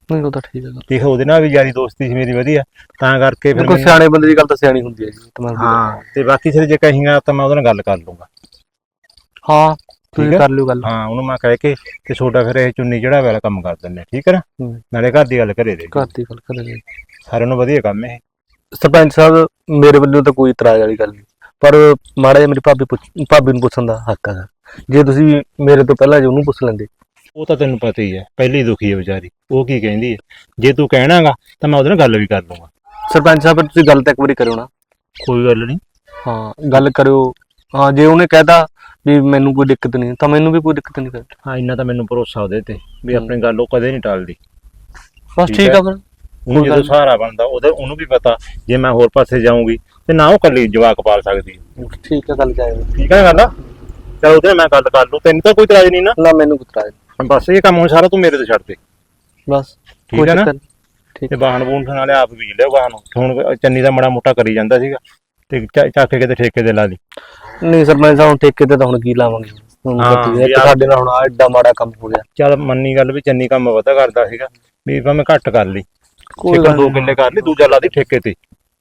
ਨਹੀਂ ਉਹ ਤਾਂ ਠੀਕ ਹੈ। ਤੇ ਉਹਦੇ ਨਾਲ ਵੀ ਯਾਰੀ ਦੋਸਤੀ ਸੀ ਮੇਰੀ ਵਧੀਆ ਤਾਂ ਕਰਕੇ ਫਿਰ ਮੈਨੂੰ- ਸਿਆਣੇ ਬੰਦੇ ਦੀ ਗੱਲ ਤਾਂ ਸਿਆਣੀ ਹੁੰਦੀ ਹੈ ਜੀ ਤੁਹਾਨੂੰ ਹਾਂ ਤੇ ਬਾਕੀ ਸਿਰ ਜੇ ਕਹੀਂਗਾ ਤਾਂ ਮੈਂ ਉਹਦੇ ਨਾਲ ਗੱਲ ਕਰ ਲੂੰਗਾ ਹਾਂ ਠੀਕ ਤੁਸੀਂ ਹੈ? ਕਰ ਲਿਓ ਗੱਲ। ਹਾਂ ਉਹਨੂੰ ਮੈਂ ਕਹਿ ਕੇ ਤੇ ਛੋਟਾ ਫਿਰ ਇਹ ਚੁੰਨੀ ਜਿਹੜਾ ਵਾਲਾ ਕੰਮ ਕਰ ਦਿੰਦੇ ਠੀਕ ਹੈ ਨਾ? ਹੂੰ। ਨਾਲੇ ਘਰ ਦੀ ਗੱਲ ਕਰੇ ਦੇ ਘਰ ਦੀ ਗੱਲ ਕਰਾਂਗੇ ਸਾਰਿਆਂ ਨੂੰ ਵਧੀਆ ਕੰਮ ਇਹ। ਸਰਪੰਚ ਸਾਹਿਬ ਮੇਰੇ ਵੱਲੋਂ ਤਾਂ ਕੋਈ ਇਤਰਾਜ਼ ਵਾਲੀ ਗੱਲ ਨਹੀਂ। ਪਰ ਮਾੜਾ ਜਿਹਾ ਮੇਰੀ ਭਾਬੀ ਪੁੱਛ- ਭਾਬੀ ਨੂੰ ਪੁੱਛਣ ਦਾ ਹੱਕ ਹੈਗਾ। ਜੇ ਤੁਸੀਂ ਮੇਰੇ ਤੋਂ ਪਹਿਲਾਂ ਜੇ ਉਹਨੂੰ ਪੁੱਛ ਲੈਂਦੇ। ਉਹ ਤਾਂ ਤੈਨੂੰ ਪਤਾ ਹੀ ਹੈ ਪਹਿਲੀ ਦੁਖੀ ਹੈ ਵਿਚਾਰੀ। ਉਹ ਕੀ ਕਹਿੰਦੀ ਹੈ? ਜੇ ਤੂੰ ਕਹਿਣਾਗਾ ਤਾਂ ਮੈਂ ਉਹਦੇ ਨਾਲ ਗੱਲ ਵੀ ਕਰ ਲੂੰਗਾ ਸਰਪੰਚ ਸਾਹਿਬ ਫਿਰ ਤੁਸੀਂ ਗੱਲ ਤਾਂ ਇੱਕ ਵਾਰੀ ਕਰਿਓ ਨਾ। ਕੋਈ ਗੱਲ ਨਹੀਂ। ਹਾਂ ਗੱਲ ਕਰਿਓ। ਹਾਂ ਜੇ ਉਹਨੇ ਕਹਿਤਾ ਵੀ ਮੈਨੂੰ ਕੋਈ ਦਿੱਕਤ ਨਹੀਂ ਤਾਂ ਮੈਨੂੰ ਵੀ ਕੋਈ ਦਿੱਕਤ ਨਹੀਂ ਕਰ ਹਾਂ ਇੰਨਾ ਤਾਂ ਮੈਨੂੰ ਭਰੋਸਾ ਉਹਦੇ ਤੇ ਵੀ। ਆਪਣੀ ਗੱਲ ਉਹ ਕਦੇ ਨਹੀਂ ਟਾਲਦੀ। ਬਸ ਠੀਕ ਠੀਕ ਹੈ। ਆ ਫਿਰ। ਉਹਨੂੰ ਜਦੋਂ ਸਹਾਰਾ ਬਣਦਾ ਉਹਦੇ ਉਹਨੂੰ ਵੀ ਪਤਾ ਜੇ ਮੈਂ ਹੋਰ ਪਾਸੇ ਜਾਊਂਗੀ ਤੇ ਨਾ ਉਹ ਕੱਲੀ ਜਵਾਕ ਪਾਲ ਸਕਦੀ। ਠੀਕ ਹੈ ਗੱਲ ਜਾਏ ਠੀਕ ਹੈ ਗੱਲ? ਚਲ ਉਹਦੇ ਨਾਲ ਮੈਂ ਗੱਲ ਕਰ ਲੂ ਤੈਨੂੰ ਤਾਂ ਕੋਈ ਇਤਰਾਜ਼ ਨਹੀਂ ਨਾ। ਨਾ ਮੈਨੂੰ ਕੋਈ ਇਤਰਾਜ਼। ਬਸ ਇਹ ਕੰਮ ਹੁਣ ਸਾਰਾ ਤੂੰ ਮੇਰੇ ਤੇ ਛੱਡ ਦੇ। ਬਸ ਠੀਕ ਹੈ ਨਾ? ਠੀਕ ਤੇ ਵਾਹਨ ਬੂਨ ਨਾਲੇ ਆਪ ਬੀਜ ਲਿਓ ਵਾਹਨ ਹੁਣ ਚੰਨੀ ਦਾ ਮੜਾ ਮੋਟਾ ਕਰੀ ਜਾਂਦਾ ਸੀਗਾ। ਤੇ ਚੱਕ ਕੇ ਕਿਤੇ ਠੇਕੇ ਤੇ ਲਾ ਲਈ। ਨਹੀਂ ਸਰਪੰਚ ਸਾਹਿਬ ਹੁਣ ਠੇਕੇ ਤੇ ਤਾਂ ਹੁਣ ਕੀ ਲਾਵਾਂਗੇ? ਵੀ ਸਾਡੇ ਨਾਲ ਹੁਣ ਐਡਾ ਮਾੜਾ ਕੰਮ ਹੋ ਗਿਆ। ਚੱਲ ਮੰਨੀ ਗੱਲ ਵੀ ਚੰਨੀ ਕੰਮ ਵਧਾ ਕਰਦਾ ਸੀਗਾ। ਵੀ ਭਾਵੇਂ ਘੱਟ ਕਰ ਲਈ। ਕੋਈ ਠੇਕਾ ਗੱਲ ਦੋ ਕਿੱਲੇ ਕਰ ਲਈ ਦੂਜਾ ਲਾ ਦੀ ਠੇਕੇ ਤੇ।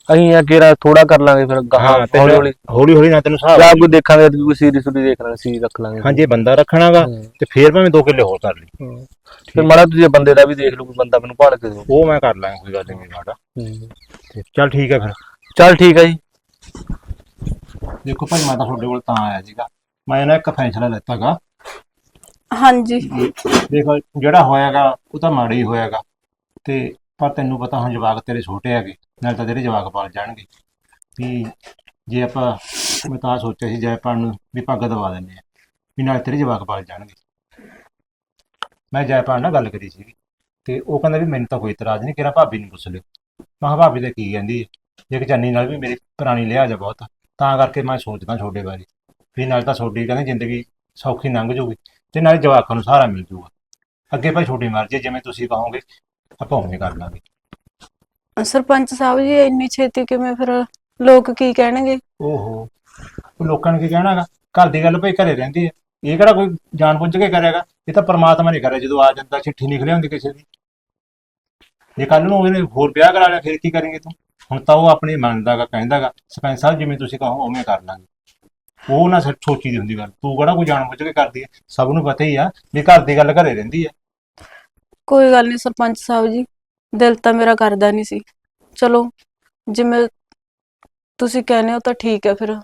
ਅਸੀਂ ਆ ਕਿਹੜਾ ਥੋੜਾ ਕਰ ਲਾਂਗੇ ਫਿਰ ਗਾਹਾਂ ਤੇ ਹੌਲੀ ਹੌਲੀ। ਹੌਲੀ ਹੌਲੀ ਨਾ ਤੈਨੂੰ ਹਿਸਾਬ ਜਾਂ ਕੋਈ ਦੇਖਾਂਗੇ ਕੋਈ ਸੀਰੀਅਸ ਸੁਰੀ ਦੇਖ ਲਾਂਗੇ ਸੀ ਰੱਖ ਲਾਂਗੇ। ਹਾਂ ਜੇ ਬੰਦਾ ਰੱਖਣਾਗਾ। ਤੇ ਫੇਰ ਭਾਵੇਂ ਦੋ ਕਿੱਲੇ ਹੋਰ ਕਰ ਲਈ। ਫਿਰ ਮਾੜਾ ਤੁਸੀਂ ਬੰਦੇ ਦਾ ਵੀ ਦੇਖ ਲਓ ਕੋਈ ਬੰਦਾ ਮੈਨੂੰ ਭਾਲ ਕੇ ਦਿਓ। ਉਹ ਮੈਂ ਕਰ ਲਾਂਗਾ ਕੋਈ ਗੱਲ ਨਹੀਂ ਮਾੜਾ। ਚੱਲ ਠੀਕ ਹੈ ਫਿਰ। ਚੱਲ ਠੀਕ ਹੈ ਜੀ। ਦੇਖੋ ਭਾਈ ਮੈਂ ਤਾਂ ਤੁਹਾਡੇ ਕੋਲ ਤਾਂ ਆਇਆ ਸੀਗਾ। ਮੈਂ ਨਾ ਇੱਕ ਫੈਸਲਾ ਲੈਤਾਗਾ। ਹਾਂਜੀ। ਦੇਖੋ ਜਿਹੜਾ ਹੋਇਆਗਾ ਉਹ ਤਾਂ ਮਾੜਾ ਹੀ ਹੋਇਆਗਾ। ਤੇ ਪਰ ਤੈਨੂੰ ਪਤਾ ਹੁਣ ਜਵਾਕ ਤੇਰੇ ਛੋਟੇ ਹੈਗੇ, ਨਾਲ ਤਾਂ ਤੇਰੇ ਜਵਾਕ ਪਾਲ ਜਾਣਗੇ। ਵੀ ਜੇ ਆਪਾਂ, ਮੈਂ ਤਾਂ ਸੋਚਿਆ ਸੀ ਜੈਪਾਲ ਨੂੰ ਵੀ ਪੱਗ ਦਵਾ ਦਿੰਦੇ ਆ ਵੀ ਨਾਲ ਤੇਰੇ ਜਵਾਕ ਪਾਲ ਜਾਣਗੇ। ਮੈਂ ਜੈਪਾਲ ਨਾਲ ਗੱਲ ਕਰੀ ਸੀ ਤੇ ਉਹ ਕਹਿੰਦਾ ਵੀ ਮੈਨੂੰ ਤਾਂ ਕੋਈ ਇਤਰਾਜ਼ ਨਹੀਂ ਕਿਰਾ ਭਾਬੀ ਨੂੰ ਪੁੱਛ ਲਿਓ। ਮੈਂ ਕਿਹਾ, ਭਾਬੀ ਤਾਂ ਕੀ ਕਹਿੰਦੀ ਹੈ ਇੱਕ ਚੰਨੀ ਨਾਲ ਵੀ ਮੇਰੀ ਪੁਰਾਣੀ ਲਿਹਾਜ਼ ਆ ਬਹੁਤ, ਤਾਂ ਕਰਕੇ ਮੈਂ ਸੋਚਦਾ ਛੋਟੇ ਬਾਰੇ। ਵੀ ਨਾਲ ਤਾਂ ਛੋਟੀ ਕਹਿੰਦੇ ਜ਼ਿੰਦਗੀ ਸੌਖੀ ਲੰਘ ਜੂਗੀ ਤੇ ਨਾਲ ਜਵਾਕਾਂ ਨੂੰ ਸਹਾਰਾ ਮਿਲ ਜੂਗਾ ਅੱਗੇ ਭਾਈ ਛੋਟੀ ਮਰਜ਼ੀ ਜਿਵੇਂ ਤੁਸੀਂ ਕਹੋਗੇ ਆਪਾਂ ਉਵੇਂ ਕਰ ਲਾਂਗੇ। ਸਰਪੰਚ ਸਾਹਿਬ ਜੀ ਇੰਨੀ ਛੇਤੀ ਕਿਵੇਂ ਫਿਰ ਲੋਕ ਕੀ ਕਹਿਣਗੇ? ਓਹੋ ਉਹ ਲੋਕਾਂ ਨੇ ਕੀ ਕਹਿਣਾਗਾ ਘਰ ਦੀ ਗੱਲ ਭਾਈ ਘਰੇ ਰਹਿੰਦੀ ਹੈ। ਇਹ ਕਿਹੜਾ ਕੋਈ ਜਾਣ ਬੁੱਝ ਕੇ ਕਰੇਗਾ ਇਹ ਤਾਂ ਪ੍ਰਮਾਤਮਾ ਨੇ ਕਰਿਆ ਜਦੋਂ ਆ ਜਾਂਦਾ ਚਿੱਠੀ ਨਿਕਲੇ ਹੁੰਦੀ ਕਿਸੇ ਦੀ। ਜੇ ਕੱਲ ਨੂੰ ਉਹਨੇ ਹੋਰ ਵਿਆਹ ਕਰਾ ਲਿਆ ਫਿਰ ਕੀ ਕरेंगे ਤੂੰ? ਹੁਣ ਤਾਂ ਉਹ ਆਪਣੀ ਮੰਨਦਾਗਾ ਕਹਿੰਦਾਗਾ ਸਰਪੰਚ ਸਾਹਿਬ ਜਿਵੇਂ ਤੁਸੀਂ ਕਹੋ ਉਵੇਂ ਕਰ ਲਾਂਗੇ। ਉਹ ਨਾ ਸੱਚ ਸੋਚੀ ਦੀ ਹੁੰਦੀ ਗੱਲ। ਤੂੰ ਕਿਹੜਾ ਕੋਈ ਜਾਣ ਬੁੱਝ ਕੇ ਕਰਦੀ ਹੈ? ਸਭ ਨੂੰ ਪਤਾ ਹੀ ਆ ਵੀ ਘਰ ਦੀ ਗੱਲ ਘਰੇ ਰਹਿੰਦੀ ਹੈ। ਕੋਈ ਗੱਲ ਨਹੀਂ ਸਰਪੰਚ ਸਾਹਿਬ ਜੀ ਦਿਲ ਤਾਂ ਮੇਰਾ ਕਰਦਾ ਨਹੀਂ ਸੀ। ਚਲੋ ਜਿਵੇਂ ਤੁਸੀਂ ਕਹਿੰਦੇ ਹੋ ਤਾਂ ਠੀਕ ਹੈ ਫਿਰ।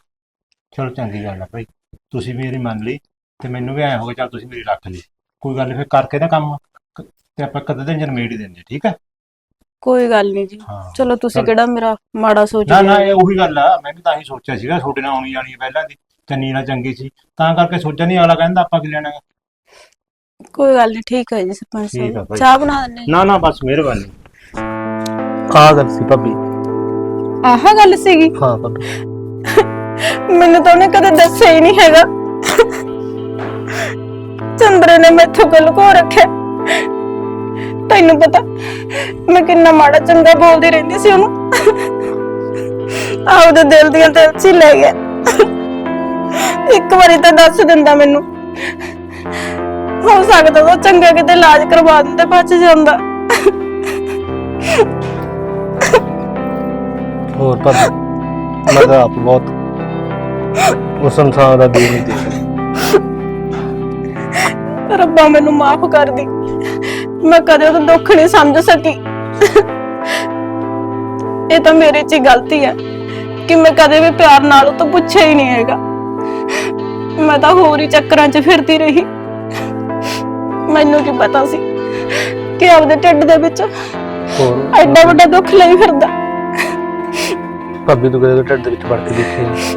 ਚਲੋ ਚੰਗੀ ਗੱਲ ਆ ਭਾਈ। ਤੁਸੀਂ ਮੇਰੀ ਮੰਨ ਲਈ ਤੇ ਮੈਨੂੰ ਵੀ ਐ ਹੋ ਗਿਆ ਚੱਲ ਤੁਸੀਂ ਮੇਰੀ ਰੱਖ ਲਈ। ਕੋਈ ਗੱਲ ਨੀ ਫਿਰ ਕਰਕੇ ਨਾ ਕੰਮ ਕ- ਤੇ ਆਪਾਂ ਕਦੇ ਦਿਨ ਜਨਮੇੜ ਹੀ ਦਿੰਦੇ ਠੀਕ ਹੈ? ਕੋਈ ਗੱਲ ਨਹੀਂ ਜੀ। ਹਾਂ ਚਲੋ ਤੁਸੀਂ। ਕਿਹੜਾ ਮੇਰਾ ਮਾੜਾ ਨਾ ਸੋਚਦੇ ਨਾ ਹੋ ਇਹ ਉਹੀ ਗੱਲ ਆ ਮੈਂ ਵੀ ਤਾਂ ਹੀ ਸੋਚਿਆ ਸੀਗਾ ਤੁਹਾਡੇ ਨਾਲ ਆਉਣੀ ਜਾਣੀ ਪਹਿਲਾਂ ਦੀ ਚੰਨੀ ਨਾਲ ਚੰਗੀ ਸੀ। ਤਾਂ ਕਰਕੇ ਸੋਚਿਆ ਨਹੀਂ ਅਗਲਾ ਕਹਿੰਦਾ ਆਪਾਂ ਕੀ ਲੈਣਾ ਗਾ। ਕੋਈ ਗੱਲ ਨਹੀਂ ਠੀਕ ਹੈ ਜੀ ਸਰਪੰਚ ਠੀਕ ਆ ਸਾਹਿਬ। ਭਾਈ। ਚਾਹ ਬਣਾ ਦਿੰਦੇ ਨਾ ਨਾ ਬਸ ਮਿਹਰਬਾਨੀ। ਆਹ ਗੱਲ ਸੀ ਭਾਬੀ। ਆਹ ਗੱਲ ਸੀਗੀ? ਹਾਂ ਭਾਬੀ। ਮੈਨੂੰ ਤਾਂ ਉਹਨੇ ਕਦੇ ਦੱਸਿਆ ਹੀ ਨਹੀਂ ਹੈਗਾ। ਚੰਦਰੇ ਨੇ ਮੈਥੋਂ ਗੱਲ ਕੋ ਰੱਖਿਆ। ਤੈਨੂੰ ਪਤਾ ਮੈਂ ਕਿੰਨਾ ਮਾੜਾ ਚੰਗਾ ਬੋਲਦੀ ਰਹਿੰਦੀ ਸੀ ਉਹਨੂੰ। ਆਪਦੇ ਦਿਲ ਦੀਆਂ ਦਿਲ 'ਚ ਹੀ ਲੈ ਗਿਆ। ਇੱਕ ਵਾਰੀ ਤਾਂ ਦੱਸ ਦਿੰਦਾ ਮੈਨੂੰ। ਹੋ ਸਕਦਾ ਉਹ ਚੰਗਾ ਕਿਤੇ ਇਲਾਜ ਕਰਵਾ ਦਿੰਦੇ ਬਚ ਜਾਂਦਾ। ਹੋਰ ਭਾਬੀ ਮੈਂ ਤਾਂ ਆਪ ਬਹੁਤ ਉਸ ਇਨਸਾਨ ਦਾ ਦਿਲ ਨਹੀਂ ਦੇਖ ਰੱਬਾ ਮੈਨੂੰ ਮਾਫ ਕਰ ਦੀ। ਮੈਂ ਕਦੇ ਉਹਦਾ ਦੁੱਖ ਨਹੀਂ ਸਮਝ ਸਕੀ। ਇਹ ਤਾਂ ਮੇਰੇ 'ਚ ਹੀ ਗਲਤੀ ਹੈ ਕਿ ਮੈਂ ਕਦੇ ਵੀ ਪਿਆਰ ਨਾਲ ਉਹ ਤੋਂ ਪੁੱਛਿਆ ਹੀ ਨਹੀਂ ਹੈਗਾ। ਮੈਂ ਤਾਂ ਹੋਰ ਹੀ ਚੱਕਰਾਂ 'ਚ ਫਿਰਦੀ ਰਹੀ। ਮੈਨੂੰ ਕੀ ਪਤਾ ਸੀ ਕਿ ਆਪਦੇ ਢਿੱਡ ਦੇ ਵਿੱਚ ਹੋਰ? ਐਡਾ ਵੱਡਾ ਦੁੱਖ ਲਈ ਫਿਰਦਾ। ਭਾਬੀ ਤੂੰ ਕਦੇ ਢਿੱਡ ਦੇ ਵਿੱਚ ਵੜ ਕੇ ਦੇਖੀ